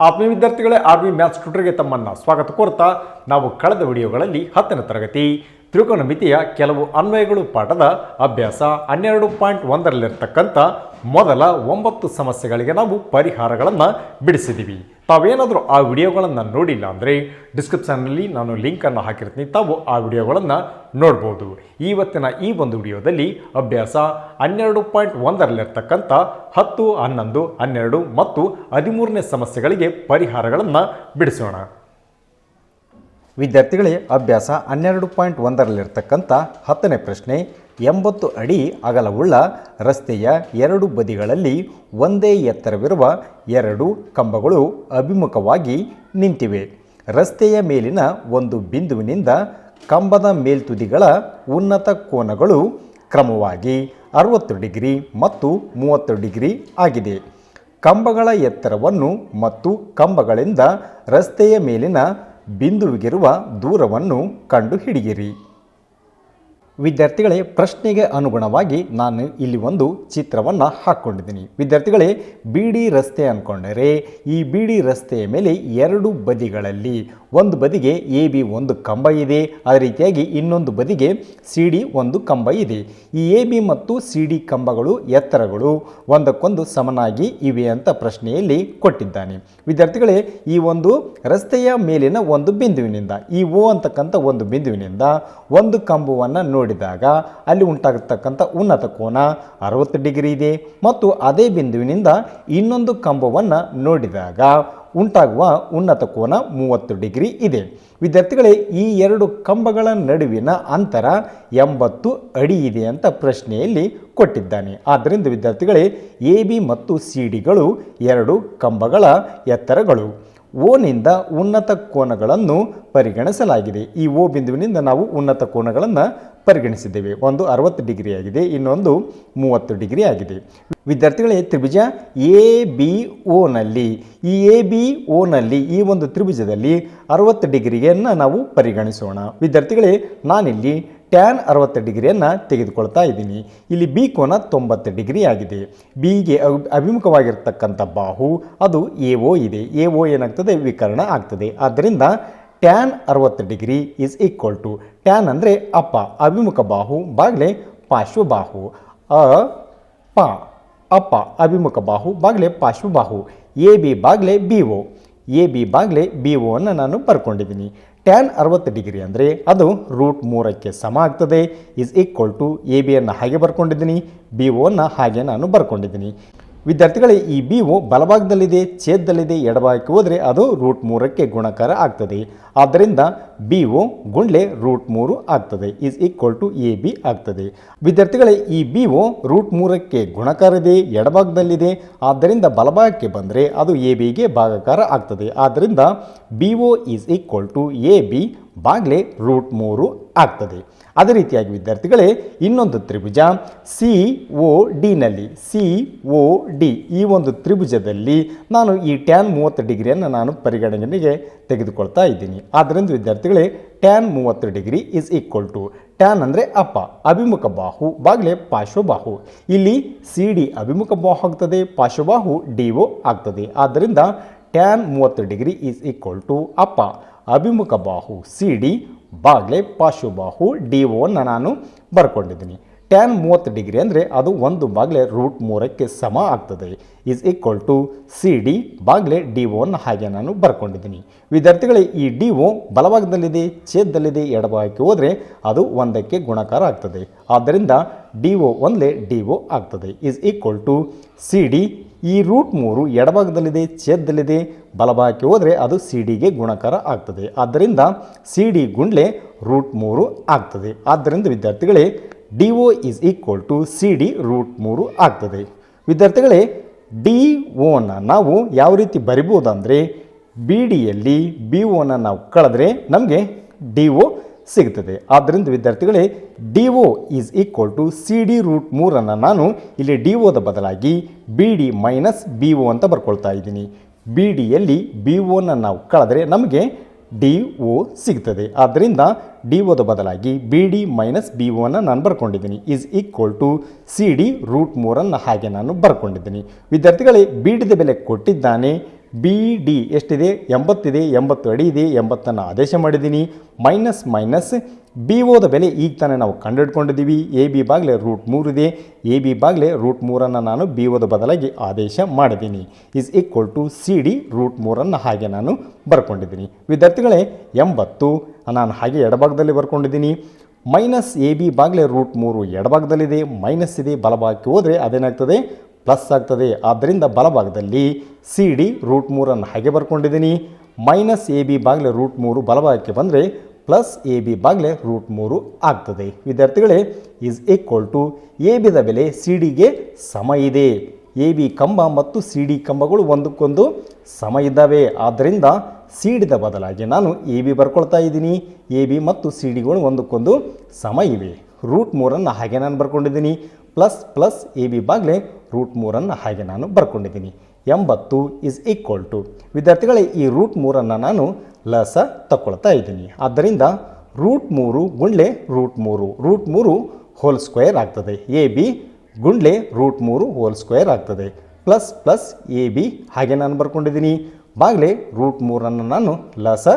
ಆತ್ಮೀಯ ವಿದ್ಯಾರ್ಥಿಗಳೇ R V maths ಟ್ಯೂಟರ್ಗೆ ತಮ್ಮನ್ನು ಸ್ವಾಗತ ಕೋರ್ತಾ ನಾವು ಕಳೆದ ವಿಡಿಯೋಗಳಲ್ಲಿ ಹತ್ತನೇ ತರಗತಿ. ತ್ರಿಕೋನಮಿತಿಯ ಕೆಲವು ಅನ್ವಯಗಳು ಪಾಠದ ಅಭ್ಯಾಸ ಹನ್ನೆರಡು ಪಾಯಿಂಟ್ ಒಂದರಲ್ಲಿರ್ತಕ್ಕಂಥ ಮೊದಲ ಒಂಬತ್ತು ಸಮಸ್ಯೆಗಳಿಗೆ ನಾವು ಪರಿಹಾರಗಳನ್ನು ಬಿಡಿಸಿದ್ದೀವಿ ತಾವೇನಾದರೂ ಆ ವಿಡಿಯೋಗಳನ್ನು ನೋಡಿಲ್ಲ ಅಂದರೆ ಡಿಸ್ಕ್ರಿಪ್ಷನ್ನಲ್ಲಿ ನಾನು ಲಿಂಕನ್ನು ಹಾಕಿರ್ತೀನಿ. ತಾವು ಆ ವಿಡಿಯೋಗಳನ್ನು ನೋಡ್ಬೋದು. ಇವತ್ತಿನ ಈ ಒಂದು ವಿಡಿಯೋದಲ್ಲಿ ಅಭ್ಯಾಸ ಹನ್ನೆರಡು ಪಾಯಿಂಟ್ ಒಂದರಲ್ಲಿರ್ತಕ್ಕಂಥ ಹತ್ತು, ಹನ್ನೊಂದು, ಹನ್ನೆರಡು ಮತ್ತು ಹದಿಮೂರನೇ ಸಮಸ್ಯೆಗಳಿಗೆ ಪರಿಹಾರಗಳನ್ನು ಬಿಡಿಸೋಣ. ವಿದ್ಯಾರ್ಥಿಗಳೇ ಅಭ್ಯಾಸ ಹನ್ನೆರಡು ಪಾಯಿಂಟ್ ಒಂದರಲ್ಲಿರ್ತಕ್ಕಂಥ ಹತ್ತನೇ ಪ್ರಶ್ನೆ, ಎಂಬತ್ತು ಅಡಿ ಅಗಲವುಳ್ಳ ರಸ್ತೆಯ ಎರಡು ಬದಿಗಳಲ್ಲಿ ಒಂದೇ ಎತ್ತರವಿರುವ ಎರಡು ಕಂಬಗಳು ಅಭಿಮುಖವಾಗಿ ನಿಂತಿವೆ. ರಸ್ತೆಯ ಮೇಲಿನ ಒಂದು ಬಿಂದುವಿನಿಂದ ಕಂಬದ ಮೇಲ್ತುದಿಗಳ ಉನ್ನತ ಕೋನಗಳು ಕ್ರಮವಾಗಿ ಅರವತ್ತು ಡಿಗ್ರಿ ಮತ್ತು ಮೂವತ್ತು ಡಿಗ್ರಿ ಆಗಿದೆ. ಕಂಬಗಳ ಎತ್ತರವನ್ನು ಮತ್ತು ಕಂಬಗಳಿಂದ ರಸ್ತೆಯ ಮೇಲಿನ ಬಿಂದುವಿಗಿರುವ ದೂರವನ್ನು ಕಂಡುಹಿಡಿಯಿರಿ. ವಿದ್ಯಾರ್ಥಿಗಳೇ, ಪ್ರಶ್ನೆಗೆ ಅನುಗುಣವಾಗಿ ನಾನು ಇಲ್ಲಿ ಒಂದು ಚಿತ್ರವನ್ನು ಹಾಕ್ಕೊಂಡಿದ್ದೀನಿ. ವಿದ್ಯಾರ್ಥಿಗಳೇ, ಬಿಡಿ ರಸ್ತೆ ಅಂದ್ಕೊಂಡರೆ ಈ ಬಿಡಿ ರಸ್ತೆಯ ಮೇಲೆ ಎರಡು ಬದಿಗಳಲ್ಲಿ ಒಂದು ಬದಿಗೆ ಎ ಬಿ ಒಂದು ಕಂಬ ಇದೆ. ಅದೇ ರೀತಿಯಾಗಿ ಇನ್ನೊಂದು ಬದಿಗೆ ಸಿ ಡಿ ಒಂದು ಕಂಬ ಇದೆ. ಈ ಎ ಬಿ ಮತ್ತು ಸಿ ಡಿ ಕಂಬಗಳು ಎತ್ತರಗಳು, ಒಂದಕ್ಕೊಂದು ಸಮನಾಗಿ ಇವೆ ಅಂತ ಪ್ರಶ್ನೆಯಲ್ಲಿ ಕೊಟ್ಟಿದ್ದಾನೆ. ವಿದ್ಯಾರ್ಥಿಗಳೇ, ಈ ಒಂದು ರಸ್ತೆಯ ಮೇಲಿನ ಒಂದು ಬಿಂದುವಿನಿಂದ, ಈ ಓ ಅಂತಕ್ಕಂಥ ಒಂದು ಬಿಂದುವಿನಿಂದ ಒಂದು ಕಂಬವನ್ನು ನೋಡಿದಾಗ ಅಲ್ಲಿ ಉಂಟಾಗತಕ್ಕಂಥ ಉನ್ನತ ಕೋನ ಅರವತ್ತು ಡಿಗ್ರಿ ಇದೆ. ಮತ್ತು ಅದೇ ಬಿಂದುವಿನಿಂದ ಇನ್ನೊಂದು ಕಂಬವನ್ನು ನೋಡಿದಾಗ ಉಂಟಾಗುವ ಉನ್ನತ ಕೋನ ಮೂವತ್ತು ಡಿಗ್ರಿ ಇದೆ. ವಿದ್ಯಾರ್ಥಿಗಳೇ, ಈ ಎರಡು ಕಂಬಗಳ ನಡುವಿನ ಅಂತರ ಎಂಬತ್ತು ಅಡಿ ಇದೆ ಅಂತ ಪ್ರಶ್ನೆಯಲ್ಲಿ ಕೊಟ್ಟಿದ್ದಾನೆ. ಆದ್ದರಿಂದ ವಿದ್ಯಾರ್ಥಿಗಳೇ, ಎ, ಬಿ ಮತ್ತು ಸಿ, ಡಿಗಳು ಎರಡು ಕಂಬಗಳ ಎತ್ತರಗಳು. ಓನಿಂದ ಉನ್ನತ ಕೋನಗಳನ್ನು ಪರಿಗಣಿಸಲಾಗಿದೆ. ಈ ಓ ಬಿಂದುವಿನಿಂದ ನಾವು ಉನ್ನತ ಕೋನಗಳನ್ನು ಪರಿಗಣಿಸಿದ್ದೇವೆ. ಒಂದು ಅರವತ್ತು ಡಿಗ್ರಿ ಆಗಿದೆ, ಇನ್ನೊಂದು ಮೂವತ್ತು ಡಿಗ್ರಿ ಆಗಿದೆ. ವಿದ್ಯಾರ್ಥಿಗಳೇ, ತ್ರಿಭುಜ ಎ ಬಿ ಓನಲ್ಲಿ ಈ ಎ ಬಿ ಓನಲ್ಲಿ ಈ ಒಂದು ತ್ರಿಭುಜದಲ್ಲಿ ಅರವತ್ತು ಡಿಗ್ರಿಯನ್ನು ನಾವು ಪರಿಗಣಿಸೋಣ. ವಿದ್ಯಾರ್ಥಿಗಳೇ, ನಾನಿಲ್ಲಿ ಟ್ಯಾನ್ ಅರವತ್ತು ಡಿಗ್ರಿಯನ್ನು ತೆಗೆದುಕೊಳ್ತಾ ಇದ್ದೀನಿ. ಇಲ್ಲಿ ಬಿ ಕೋನ ತೊಂಬತ್ತು ಡಿಗ್ರಿ ಆಗಿದೆ. ಬಿಗೆ ಅಭಿಮುಖವಾಗಿರ್ತಕ್ಕಂಥ ಬಾಹು, ಅದು ಎ ಒ ಇದೆ. ಎ ಒ ಏನಾಗ್ತದೆ? ವಿಕರಣ ಆಗ್ತದೆ. ಆದ್ದರಿಂದ ಟ್ಯಾನ್ ಅರವತ್ತು degree is equal to tan ಅಂದರೆ ಅಪ್ಪ, ಅಭಿಮುಖ ಬಾಹು ಬಾಗ್ಲೆ ಪಾರ್ಶ್ವಬಾಹು. ಅ, ಪ, ಅಪ್ಪ, ಅಭಿಮುಖ ಬಾಹು ಬಾಗ್ಲೆ ಪಾರ್ಶ್ವಬಾಹು. ಎ, ಬಿ ಬಾಗ್ಲೆ ಬಿ, ಒ. ಎ, ಬಿ ಬಾಗ್ಲೆ ಬಿ, ಒ ಅನ್ನು ನಾನು ಬರ್ಕೊಂಡಿದ್ದೀನಿ ಟ್ಯಾನ್ ಅರವತ್ತು ಡಿಗ್ರಿ ಅಂದರೆ ಅದು ರೂಟ್ ಮೂರಕ್ಕೆ ಸಮ ಆಗ್ತದೆ. ಇಸ್ ಈಕ್ವಲ್ ಟು ಎ ಬಿಯನ್ನು ಹಾಗೆ ಬರ್ಕೊಂಡಿದ್ದೀನಿ ಬಿ ಒನ್ನು ಹಾಗೆ ನಾನು ಬರ್ಕೊಂಡಿದ್ದೀನಿ ವಿದ್ಯಾರ್ಥಿಗಳೇ, ಈ ಬಿ ಒ ಬಲಭಾಗದಲ್ಲಿದೆ, ಛೇದದಲ್ಲಿದೆ, ಎಡಭಾಗಕ್ಕೆ ಹೋದರೆ ಅದು ರೂಟ್ ಮೂರಕ್ಕೆ ಗುಣಕಾರ ಆಗ್ತದೆ. ಆದ್ದರಿಂದ ಬಿ ಒ ಗುಂಡ್ಲೆ ರೂಟ್ ಮೂರು ಆಗ್ತದೆ is equal to A B ಆಗ್ತದೆ. ವಿದ್ಯಾರ್ಥಿಗಳೇ, ಈ ಬಿ ಒ ರೂಟ್ ಮೂರಕ್ಕೆ ಗುಣಕಾರ ಇದೆ, ಎಡಭಾಗದಲ್ಲಿದೆ, ಆದ್ದರಿಂದ ಬಲಭಾಗಕ್ಕೆ ಬಂದರೆ ಅದು ಎ ಬಿಗೆ ಭಾಗಕಾರ ಆಗ್ತದೆ. ಆದ್ದರಿಂದ B O is equal to A B Baglay root ಮೂರು ಆಗ್ತದೆ. ಅದೇ ರೀತಿಯಾಗಿ ವಿದ್ಯಾರ್ಥಿಗಳೇ, ಇನ್ನೊಂದು ತ್ರಿಭುಜ ಸಿ ಒ ಡಿನಲ್ಲಿ ಸಿ ಒ ಡಿ ಈ ಒಂದು ತ್ರಿಭುಜದಲ್ಲಿ ನಾನು ಈ ಟ್ಯಾನ್ ಮೂವತ್ತು ಡಿಗ್ರಿಯನ್ನು ನಾನು ಪರಿಗಣನೆಗೆ ತೆಗೆದುಕೊಳ್ತಾ ಇದ್ದೀನಿ. ಆದ್ದರಿಂದ ವಿದ್ಯಾರ್ಥಿಗಳೇ ಟ್ಯಾನ್ ಮೂವತ್ತು degree is equal to tan ಅಂದರೆ ಅಪ್ಪ, ಅಭಿಮುಖ ಬಾಹು ಬಾಗ್ಲೆ ಪಾರ್ಶ್ವಬಾಹು. ಇಲ್ಲಿ ಸಿ ಡಿ ಅಭಿಮುಖ ಬಾಹು ಆಗ್ತದೆ, ಪಾರ್ಶ್ವಬಾಹು ಡಿ ಒ ಆಗ್ತದೆ. ಆದ್ದರಿಂದ ಟ್ಯಾನ್ ಮೂವತ್ತು ಡಿಗ್ರಿ ಈಸ್ ಈಕ್ವಲ್ ಟು ಅಪ್ಪ, ಅಭಿಮುಖ ಬಾಹು ಸಿ ಡಿ ಬಾಗ್ಲೆ ಪಾಶುಬಾಹು ಡಿ ಒನ್ನು ನಾನು ಬರ್ಕೊಂಡಿದ್ದೀನಿ. ಟ್ಯಾನ್ ಮೂವತ್ತು ಡಿಗ್ರಿ ಅಂದರೆ ಅದು ಒಂದು ಬಾಗ್ಲೆ ರೂಟ್ ಮೂರಕ್ಕೆ ಸಮ ಆಗ್ತದೆ. Is equal to C D Baglay D ಒನ್ನು ಹಾಗೆ ನಾನು ಬರ್ಕೊಂಡಿದ್ದೀನಿ. ವಿದ್ಯಾರ್ಥಿಗಳೇ, ಈ ಡಿ ಓ ಬಲಭಾಗದಲ್ಲಿದೆ, ಛೇದದಲ್ಲಿದೆ, ಎಡಭಾಗಕ್ಕೆ ಹೋದರೆ ಅದು ಒಂದಕ್ಕೆ ಗುಣಕಾರ ಆಗ್ತದೆ. ಆದ್ದರಿಂದ ಡಿ ಓ ಒಂದಲೇ ಡಿ ಓ ಆಗ್ತದೆ. Is equal to C D ಈ ರೂಟ್ ಮೂರು ಎಡಭಾಗದಲ್ಲಿದೆ ಛೇದದಲ್ಲಿದೆ ಬಲಭಾಗಕ್ಕೆ ಹೋದರೆ ಅದು ಸಿ ಡಿಗೆ ಗುಣಕಾರ ಆಗ್ತದೆ. ಆದ್ದರಿಂದ ಸಿ ಡಿ ಗುಂಡ್ಲೆ ರೂಟ್ ಮೂರು ಆಗ್ತದೆ. ಆದ್ದರಿಂದ ವಿದ್ಯಾರ್ಥಿಗಳೇ, D O is equal to C D root ಮೂರು ಆಗ್ತದೆ. ವಿದ್ಯಾರ್ಥಿಗಳೇ, ಡಿ ಓನ ನಾವು ಯಾವ ರೀತಿ ಬರಿಬೋದಂದರೆ ಬಿ ಡಿಯಲ್ಲಿ ಬಿ ಓನ ನಾವು ಕಳೆದ್ರೆ ನಮಗೆ ಡಿ ಒ ಸಿಗ್ತದೆ ಆದ್ದರಿಂದ ವಿದ್ಯಾರ್ಥಿಗಳೇ D O is equal to C D root ಮೂರನ್ನು ನಾನು ಇಲ್ಲಿ ಡಿ ಒದ ಬದಲಾಗಿ B D minus B O ಅಂತ ಬರ್ಕೊಳ್ತಾ ಇದ್ದೀನಿ. ಬಿ ಡಿಯಲ್ಲಿ ಬಿ ಒನ ನಾವು ಕಳೆದ್ರೆ ನಮಗೆ ಡಿ ಒ ಸಿಗ್ತದೆ ಆದ್ದರಿಂದ ಡಿ ಒದ ಬದಲಾಗಿ ಬಿ ಡಿ ಮೈನಸ್ ಬಿ ಒನ ನಾನು ಬರ್ಕೊಂಡಿದ್ದೀನಿ. Is equal to C D root ಮೂರನ್ನು ಹಾಗೆ ನಾನು ಬರ್ಕೊಂಡಿದ್ದೀನಿ. ವಿದ್ಯಾರ್ಥಿಗಳೇ ಬಿ ಡಿದ ಬೆಲೆ ಕೊಟ್ಟಿದ್ದಾನೆ. ಬಿ ಡಿ ಎಷ್ಟಿದೆ? ಎಂಬತ್ತಿದೆ, ಎಂಬತ್ತು ಅಡಿ ಇದೆ, ಎಂಬತ್ತನ್ನು ಆದೇಶ ಮಾಡಿದ್ದೀನಿ. ಮೈನಸ್ ಮೈನಸ್ ಬಿ ಓದ ಬೆಲೆ ಈಗ ತಾನೇ ನಾವು ಕಂಡುಹಿಡ್ಕೊಂಡಿದ್ದೀವಿ. ಎ ಬಿ ಬಾಗಿಲೆ ರೂಟ್ ಮೂರಿದೆ ಎ ಬಿ ಬಾಗಿಲೆ ರೂಟ್ ಮೂರನ್ನು ನಾನು ಬಿ ಓದ ಬದಲಾಗಿ ಆದೇಶ ಮಾಡಿದ್ದೀನಿ. Is equal to C D root ಮೂರನ್ನು ಹಾಗೆ ನಾನು ಬರ್ಕೊಂಡಿದ್ದೀನಿ. ವಿದ್ಯಾರ್ಥಿಗಳೇ, ಎಂಬತ್ತು ನಾನು ಹಾಗೆ ಎಡಭಾಗದಲ್ಲಿ ಬರ್ಕೊಂಡಿದ್ದೀನಿ. ಮೈನಸ್ ಎ ಬಿ ಬಾಗಿಲೆ ರೂಟ್ ಮೂರು ಎಡಭಾಗದಲ್ಲಿದೆ. ಮೈನಸ್ ಇದೆ, ಬಲಭಾಗಕ್ಕೆ ಹೋದರೆ ಅದೇನಾಗ್ತದೆ? ಪ್ಲಸ್ ಆಗ್ತದೆ. ಆದ್ದರಿಂದ ಬಲಭಾಗದಲ್ಲಿ ಸಿ ಡಿ ರೂಟ್ ಮೂರನ್ನು ಹಾಗೆ ಬರ್ಕೊಂಡಿದ್ದೀನಿ. ಮೈನಸ್ ಎ ಬಿ ಬಾಗಿಲೆ ರೂಟ್ ಮೂರು ಬಲಭಾಗಕ್ಕೆ ಬಂದರೆ ಪ್ಲಸ್ ಎ ಬಿ ಬಾಗಿಲೆ ರೂಟ್ ಮೂರು ಆಗ್ತದೆ. ವಿದ್ಯಾರ್ಥಿಗಳೇ ಈಸ್ ಈಕ್ವಲ್ ಟು ಎ ಬಿದ ಬೆಲೆ ಸಿ ಡಿಗೆ ಸಮ ಇದೆ. ಎ ಬಿ ಕಂಬ ಮತ್ತು ಸಿ ಡಿ ಕಂಬಗಳು ಒಂದಕ್ಕೊಂದು ಸಮ ಇದ್ದಾವೆ. ಆದ್ದರಿಂದ ಸಿ ಡಿದ ಬದಲಾಗಿ ನಾನು ಎ ಬಿ ಬರ್ಕೊಳ್ತಾ ಇದ್ದೀನಿ. ಎ ಬಿ ಮತ್ತು ಸಿ ಡಿಗಳು ಒಂದಕ್ಕೊಂದು ಸಮ ಇವೆ. ರೂಟ್ ಮೂರನ್ನು ಹಾಗೆ ನಾನು ಬರ್ಕೊಂಡಿದ್ದೀನಿ. ಪ್ಲಸ್ ಪ್ಲಸ್ ಎ ಬಿ ಬಾಗಿಲೆ ರೂಟ್ ಮೂರನ್ನು ಹಾಗೆ ನಾನು ಬರ್ಕೊಂಡಿದ್ದೀನಿ. ಎಂಬತ್ತು ಇಸ್ ಈಕ್ವಲ್ ಟು ವಿದ್ಯಾರ್ಥಿಗಳೇ, ಈ ರೂಟ್ ಮೂರನ್ನು ನಾನು ಲಸ ತಗೊಳ್ತಾ ಇದ್ದೀನಿ. ಆದ್ದರಿಂದ ರೂಟ್ ಮೂರು ಗುಂಡ್ಲೆ ರೂಟ್ ಮೂರು ರೂಟ್ ಮೂರು ಹೋಲ್ ಸ್ಕ್ವೇರ್ ಆಗ್ತದೆ. ಎ ಬಿ ಗುಂಡ್ಲೆ ರೂಟ್ ಮೂರು ಹೋಲ್ ಸ್ಕ್ವೇರ್ ಆಗ್ತದೆ. ಪ್ಲಸ್ ಪ್ಲಸ್ ಎ ಬಿ ಹಾಗೆ ನಾನು ಬರ್ಕೊಂಡಿದ್ದೀನಿ. ಬಾಗಲೇ ರೂಟ್ ಮೂರನ್ನು ನಾನು ಲಸ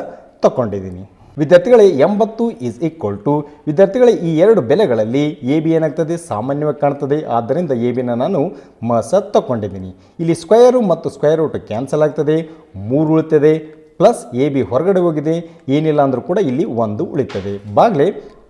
ತಗೊಂಡಿದ್ದೀನಿ ವಿದ್ಯಾರ್ಥಿಗಳೇ, ಎಂಬತ್ತು ಈಸ್ ಈಕ್ವಲ್ ಟು ವಿದ್ಯಾರ್ಥಿಗಳ, ಈ ಎರಡು ಬೆಲೆಗಳಲ್ಲಿ ಎ ಬಿ ಏನಾಗ್ತದೆ? ಸಾಮಾನ್ಯವಾಗಿ ಕಾಣ್ತದೆ. ಆದ್ದರಿಂದ ಎ ಬಿನ ನಾನು ಮಸ ತಗೊಂಡಿದ್ದೀನಿ ಇಲ್ಲಿ ಸ್ಕ್ವೇರು ಮತ್ತು ಸ್ಕ್ವೇರ್ ರೂಟ್ ಕ್ಯಾನ್ಸಲ್ ಆಗ್ತದೆ, ಮೂರು ಉಳಿತದೆ ಪ್ಲಸ್ ಎ ಬಿ ಹೊರಗಡೆ ಹೋಗಿದೆ. ಏನಿಲ್ಲ ಅಂದರೂ ಕೂಡ ಇಲ್ಲಿ ಒಂದು ಉಳಿತದೆ. ಬಾಗ್ಲೆ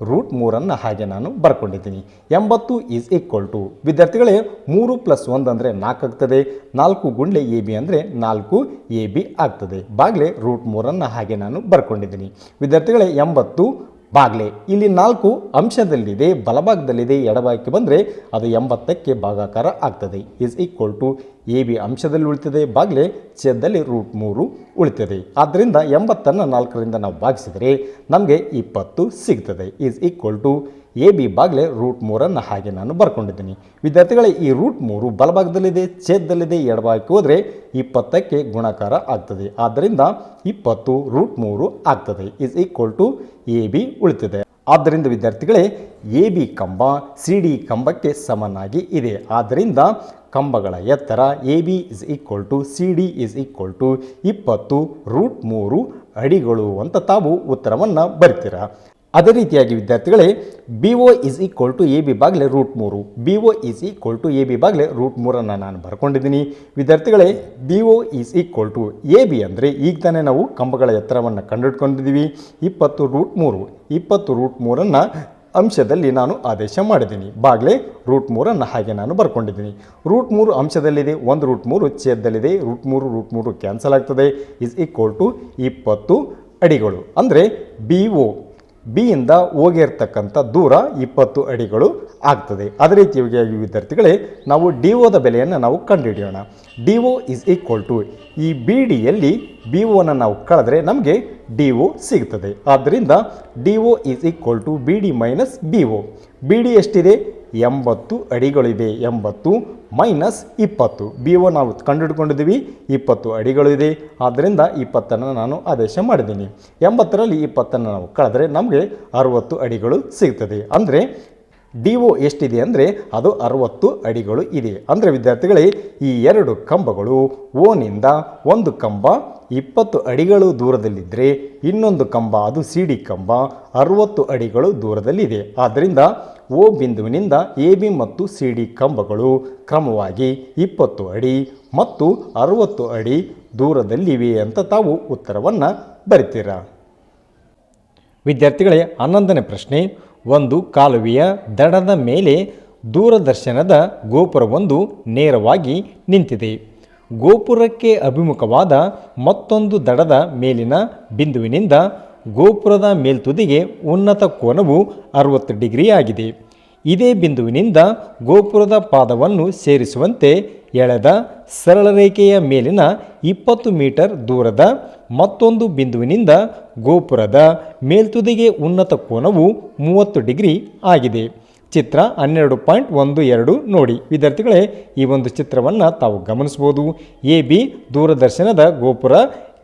ರೂಟ್ ಮೂರನ್ನು ಹಾಗೆ ನಾನು ಬರ್ಕೊಂಡಿದ್ದೀನಿ. ಎಂಬತ್ತು ಈಸ್ ಈಕ್ವಲ್ ಟು ವಿದ್ಯಾರ್ಥಿಗಳೇ, ಮೂರು ಪ್ಲಸ್ ಒಂದು ಅಂದರೆ ನಾಲ್ಕು ಆಗ್ತದೆ. ನಾಲ್ಕು ಗುಂಡ್ಲೆ ಎ ಬಿ ಅಂದರೆ ನಾಲ್ಕು ಎ ಬಿ ಆಗ್ತದೆ. ಬಾಗ್ಲೆ ರೂಟ್ ಮೂರನ್ನು ಹಾಗೆ ನಾನು ಬರ್ಕೊಂಡಿದ್ದೀನಿ. ವಿದ್ಯಾರ್ಥಿಗಳೇ, ಎಂಬತ್ತು ಬಾಗ್ಲೆ, ಇಲ್ಲಿ ನಾಲ್ಕು ಅಂಶದಲ್ಲಿದೆ, ಬಲಭಾಗದಲ್ಲಿದೆ, ಎಡಭಾಗಕ್ಕೆ ಬಂದರೆ ಅದು ಎಂಬತ್ತಕ್ಕೆ ಭಾಗಾಕಾರ ಆಗ್ತದೆ. Is equal to A B ಅಂಶದಲ್ಲಿ ಉಳಿತದೆ, ಬಾಗ್ಲೆ ಛೇದದಲ್ಲಿ ರೂಟ್ ಮೂರು ಉಳಿತದೆ. ಆದ್ದರಿಂದ ಎಂಬತ್ತನ್ನು ನಾಲ್ಕರಿಂದ ನಾವು ಭಾಗಿಸಿದರೆ ನಮಗೆ ಇಪ್ಪತ್ತು ಸಿಗ್ತದೆ. Is equal to A B Baglay root ಮೂರನ್ನು ಹಾಗೆ ನಾನು ಬರ್ಕೊಂಡಿದ್ದೀನಿ. ವಿದ್ಯಾರ್ಥಿಗಳೇ, ಈ ರೂಟ್ ಮೂರು ಬಲಭಾಗದಲ್ಲಿದೆ, ಛೇದದಲ್ಲಿದೆ, ಎಡಭಾಗಕ್ಕೆ ಹೋದರೆ ಇಪ್ಪತ್ತಕ್ಕೆ ಗುಣಾಕಾರ ಆಗ್ತದೆ. ಆದ್ದರಿಂದ ಇಪ್ಪತ್ತು ರೂಟ್ ಮೂರು ಆಗ್ತದೆ. Is equal to A B ಉಳಿತದೆ. ಆದ್ದರಿಂದ ವಿದ್ಯಾರ್ಥಿಗಳೇ, ಎ ಬಿ ಕಂಬ ಸಿ ಡಿ ಕಂಬಕ್ಕೆ ಸಮನಾಗಿ ಇದೆ. ಆದ್ದರಿಂದ ಕಂಬಗಳ ಎತ್ತರ A B is equal to C D is equal to ಇಪ್ಪತ್ತು ರೂಟ್ ಮೂರು ಅಡಿಗಳು ಅಂತ ತಾವು ಉತ್ತರವನ್ನು ಬರಿತೀರಾ. ಅದೇ ರೀತಿಯಾಗಿ ವಿದ್ಯಾರ್ಥಿಗಳೇ B O is equal to A B ಬಾಗಿಲೆ root ಮೂರು. B O is equal to A B ಬಾಗಿಲೆ root ಮೂರನ್ನು ನಾನು ಬರ್ಕೊಂಡಿದ್ದೀನಿ. ವಿದ್ಯಾರ್ಥಿಗಳೇ B O is equal to A B ಅಂದರೆ ಈಗ ತಾನೇ ನಾವು ಕಂಬಗಳ ಎತ್ತರವನ್ನು ಕಂಡುಹಿಡ್ಕೊಂಡಿದ್ದೀವಿ ಇಪ್ಪತ್ತು ರೂಟ್ ಮೂರು. ಇಪ್ಪತ್ತು ರೂಟ್ ಮೂರನ್ನು ಅಂಶದಲ್ಲಿ ನಾನು ಆದೇಶ ಮಾಡಿದ್ದೀನಿ. ಬಾಗ್ಲೆ ರೂಟ್ ಮೂರನ್ನು ಹಾಗೆ ನಾನು ಬರ್ಕೊಂಡಿದ್ದೀನಿ. ರೂಟ್ ಮೂರು ಅಂಶದಲ್ಲಿದೆ, ಒಂದು ರೂಟ್ ಮೂರು ಛೇದದಲ್ಲಿದೆ. ರೂಟ್ ಮೂರು ರೂಟ್ ಮೂರು ಕ್ಯಾನ್ಸಲ್ ಆಗ್ತದೆ. ಇಸ್ ಈಕ್ವಲ್ ಟು ಇಪ್ಪತ್ತು ಅಡಿಗಳು. ಅಂದರೆ ಬಿ ಒ ಬಿಯಿಂದ ಹೋಗಿರ್ತಕ್ಕಂಥ ದೂರ ಇಪ್ಪತ್ತು ಅಡಿಗಳು ಆಗ್ತದೆ. ಅದೇ ರೀತಿಯಾಗಿ ವಿದ್ಯಾರ್ಥಿಗಳೇ, ನಾವು ಡಿ ಒದ ಬೆಲೆಯನ್ನು ನಾವು ಕಂಡುಹಿಡಿಯೋಣ. D O is equal to ಈ ಬಿ ಡಿಯಲ್ಲಿ ಬಿ ಒನ ನಾವು ಕಳೆದ್ರೆ ನಮಗೆ ಡಿ ಒ ಸಿಗ್ತದೆ. ಆದ್ದರಿಂದ D O is equal to B D minus B O. B D ಎಷ್ಟಿದೆ? ಎಂಬತ್ತು ಅಡಿಗಳಿದೆ ಎಂಬತ್ತು ಮೈನಸ್ ಇಪ್ಪತ್ತು. ಬಿ ಒ ನಾವು ಕಂಡುಹಿಡ್ಕೊಂಡಿದ್ದೀವಿ, ಇಪ್ಪತ್ತು ಅಡಿಗಳಿದೆ. ಆದ್ದರಿಂದ ಇಪ್ಪತ್ತನ್ನು ನಾನು ಆದೇಶ ಮಾಡಿದ್ದೀನಿ. ಎಂಬತ್ತರಲ್ಲಿ ಇಪ್ಪತ್ತನ್ನು ನಾವು ಕಳೆದ್ರೆ ನಮಗೆ ಅರುವತ್ತು ಅಡಿಗಳು ಸಿಗ್ತದೆ. ಅಂದರೆ ಡಿ ಒ ಎಷ್ಟಿದೆ ಅಂದರೆ ಅದು ಅರುವತ್ತು ಅಡಿಗಳು ಇದೆ. ಅಂದರೆ ವಿದ್ಯಾರ್ಥಿಗಳೇ, ಈ ಎರಡು ಕಂಬಗಳು ಓನಿಂದ ಒಂದು ಕಂಬ ಇಪ್ಪತ್ತು ಅಡಿಗಳು ದೂರದಲ್ಲಿದ್ದರೆ ಇನ್ನೊಂದು ಕಂಬ, ಅದು ಸಿ ಡಿ ಕಂಬ, ಅರುವತ್ತು ಅಡಿಗಳು ದೂರದಲ್ಲಿದೆ. ಆದ್ದರಿಂದ ಓ ಬಿಂದುವಿನಿಂದ ಎ ಬಿ ಮತ್ತು ಸಿ ಡಿ ಕಂಬಗಳು ಕ್ರಮವಾಗಿ ಇಪ್ಪತ್ತು ಅಡಿ ಮತ್ತು ಅರುವತ್ತು ಅಡಿ ದೂರದಲ್ಲಿವೆ ಅಂತ ತಾವು ಉತ್ತರವನ್ನು ಬರಿತೀರಾ? ವಿದ್ಯಾರ್ಥಿಗಳೇ, ಹನ್ನೊಂದನೇ ಪ್ರಶ್ನೆ. ಒಂದು ಕಾಲುವೆಯ ದಡದ ಮೇಲೆ ದೂರದರ್ಶನದ ಗೋಪುರವೊಂದು ನೇರವಾಗಿ ನಿಂತಿದೆ. ಗೋಪುರಕ್ಕೆ ಅಭಿಮುಖವಾದ ಮತ್ತೊಂದು ದಡದ ಮೇಲಿನ ಬಿಂದುವಿನಿಂದ ಗೋಪುರದ ಮೇಲ್ತುದಿಗೆ ಉನ್ನತ ಕೋನವು ಅರವತ್ತು ಡಿಗ್ರಿ ಆಗಿದೆ ಇದೇ ಬಿಂದುವಿನಿಂದ ಗೋಪುರದ ಪಾದವನ್ನು ಸೇರಿಸುವಂತೆ ಎಳೆದ ಸರಳ ರೇಖೆಯ ಮೇಲಿನ ಇಪ್ಪತ್ತು ಮೀಟರ್ ದೂರದ ಮತ್ತೊಂದು ಬಿಂದುವಿನಿಂದ ಗೋಪುರದ ಮೇಲ್ತುದಿಗೆ ಉನ್ನತ ಕೋನವು ಮೂವತ್ತು ಡಿಗ್ರಿ ಆಗಿದೆ. ಚಿತ್ರ ಹನ್ನೆರಡು ಪಾಯಿಂಟ್ ಒಂದು ಎರಡು ನೋಡಿ. ವಿದ್ಯಾರ್ಥಿಗಳೇ, ಈ ಒಂದು ಚಿತ್ರವನ್ನು ತಾವು ಗಮನಿಸ್ಬೋದು ಎ ಬಿ ದೂರದರ್ಶನದ ಗೋಪುರ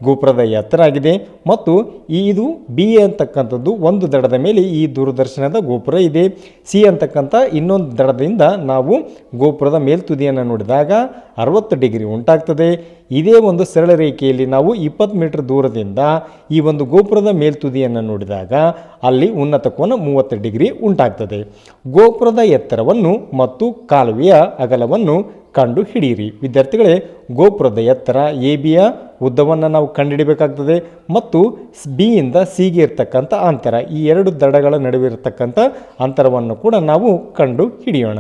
ಗೋಪುರದ ಎತ್ತರ ಆಗಿದೆ. ಮತ್ತು ಇದು ಬಿ ಎ ಅಂತಕ್ಕಂಥದ್ದು ಒಂದು ದಡದ ಮೇಲೆ ಈ ದೂರದರ್ಶನದ ಗೋಪುರ ಇದೆ. ಸಿ ಅಂತಕ್ಕಂಥ ಇನ್ನೊಂದು ದಡದಿಂದ ನಾವು ಗೋಪುರದ ಮೇಲ್ತುದಿಯನ್ನು ನೋಡಿದಾಗ ಅರವತ್ತು ಡಿಗ್ರಿ ಉಂಟಾಗ್ತದೆ. ಇದೇ ಒಂದು ಸರಳ ರೇಖೆಯಲ್ಲಿ ನಾವು ಇಪ್ಪತ್ತು ಮೀಟರ್ ದೂರದಿಂದ ಈ ಒಂದು ಗೋಪುರದ ಮೇಲ್ತುದಿಯನ್ನು ನೋಡಿದಾಗ ಅಲ್ಲಿ ಉನ್ನತ ಕೋನ ಮೂವತ್ತು ಡಿಗ್ರಿ ಉಂಟಾಗ್ತದೆ. ಗೋಪುರದ ಎತ್ತರವನ್ನು ಮತ್ತು ಕಾಲುವೆಯ ಅಗಲವನ್ನು ಕಂಡು ಹಿಡಿಯಿರಿ ವಿದ್ಯಾರ್ಥಿಗಳೇ, ಗೋಪುರದ ಎತ್ತರ ಎ ಬಿಯ ಉದ್ದವನ್ನು ನಾವು ಕಂಡುಹಿಡಬೇಕಾಗ್ತದೆ ಮತ್ತು ಬಿಯಿಂದ ಸಿಗೆ ಇರ್ತಕ್ಕಂಥ ಅಂತರ. ಈ ಎರಡು ದಡಗಳ ನಡುವೆ ಇರತಕ್ಕಂಥ ಅಂತರವನ್ನು ಕೂಡ ನಾವು ಕಂಡು ಹಿಡಿಯೋಣ.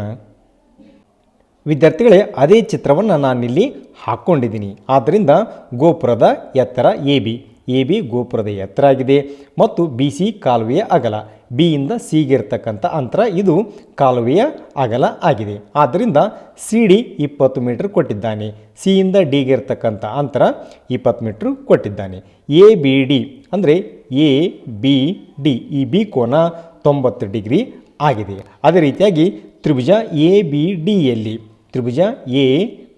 ವಿದ್ಯಾರ್ಥಿಗಳೇ, ಅದೇ ಚಿತ್ರವನ್ನು ನಾನಿಲ್ಲಿ ಹಾಕ್ಕೊಂಡಿದ್ದೀನಿ ಆದ್ದರಿಂದ ಗೋಪುರದ ಎತ್ತರ ಎ ಬಿ. ಎ ಬಿ ಗೋಪುರದ ಎತ್ತರ ಆಗಿದೆ ಮತ್ತು ಬಿ ಸಿ ಕಾಲುವೆಯ ಅಗಲ. ಬಿಯಿಂದ ಸಿಗೆ ಇರತಕ್ಕಂಥ ಅಂತರ ಇದು ಕಾಲುವೆಯ ಅಗಲ ಆಗಿದೆ. ಆದ್ದರಿಂದ ಸಿ ಡಿ ಇಪ್ಪತ್ತು ಮೀಟರ್ ಕೊಟ್ಟಿದ್ದಾನೆ. ಸಿಯಿಂದ ಡಿಗೆ ಇರತಕ್ಕಂಥ ಅಂತರ ಇಪ್ಪತ್ತು ಮೀಟ್ರ್ ಕೊಟ್ಟಿದ್ದಾನೆ. ಎ ಬಿ ಡಿ ಅಂದರೆ ಎ ಬಿ ಡಿ. ಈ ಬಿ ಕೋನ ತೊಂಬತ್ತು ಡಿಗ್ರಿ ಆಗಿದೆ. ಅದೇ ರೀತಿಯಾಗಿ ತ್ರಿಭುಜ ಎ ಬಿ ಡಿಯಲ್ಲಿ ತ್ರಿಭುಜ ಎ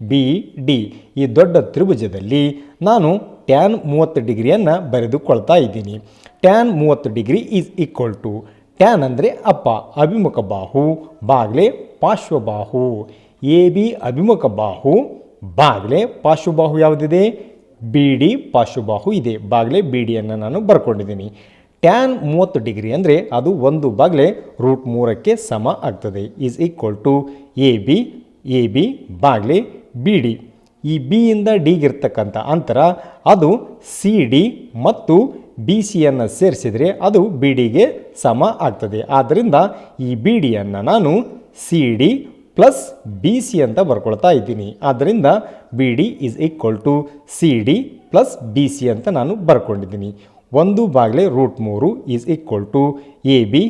ಬಿ ಡಿ ಈ ದೊಡ್ಡ ತ್ರಿಭುಜದಲ್ಲಿ ನಾನು ಟ್ಯಾನ್ ಮೂವತ್ತು ಡಿಗ್ರಿಯನ್ನು ಬರೆದುಕೊಳ್ತಾ ಇದ್ದೀನಿ. ಟ್ಯಾನ್ ಮೂವತ್ತು degree is equal to tan ಅಂದರೆ ಅಪ್ಪ, ಅಭಿಮುಖ ಬಾಹು, ಬಾಗ್ಲೆ, ಪಾರ್ಶ್ವಬಾಹು. ಎ, ಬಿ, ಅಭಿಮುಖ ಬಾಹು, ಬಾಗ್ಲೆ, ಪಾರ್ಶ್ವಬಾಹು ಯಾವುದಿದೆ? ಬಿ, ಡಿ, ಪಾರ್ಶ್ವಬಾಹು ಇದೆ. ಬಾಗ್ಲೆ, ಬಿ ಡಿಯನ್ನು ನಾನು ಬರ್ಕೊಂಡಿದ್ದೀನಿ. ಟ್ಯಾನ್ ಮೂವತ್ತು ಡಿಗ್ರಿ ಅಂದರೆ ಅದು ಒಂದು ಬಾಗ್ಲೆ ರೂಟ್ ಮೂರಕ್ಕೆ ಸಮ ಆಗ್ತದೆ. Is equal to A, B A, B, Baglay, B, D. ಈ ಬಿ ಇಂದ ಡಿಗಿರ್ತಕ್ಕಂಥ ಅಂತರ, ಅದು ಸಿ ಡಿ ಮತ್ತು ಬಿ ಸಿಯನ್ನು ಸೇರಿಸಿದರೆ ಅದು ಬಿ ಡಿಗೆ ಸಮ ಆಗ್ತದೆ. ಆದ್ದರಿಂದ ಈ ಬಿ ಡಿಯನ್ನು ನಾನು C D plus B C ಅಂತ ಬರ್ಕೊಳ್ತಾ ಇದ್ದೀನಿ. ಆದ್ದರಿಂದ B D is equal to C D plus B C ಅಂತ ನಾನು ಬರ್ಕೊಂಡಿದ್ದೀನಿ. ಒಂದು ಬಾಗಿಲೆ ರೂಟ್ ಮೂರು is equal to A B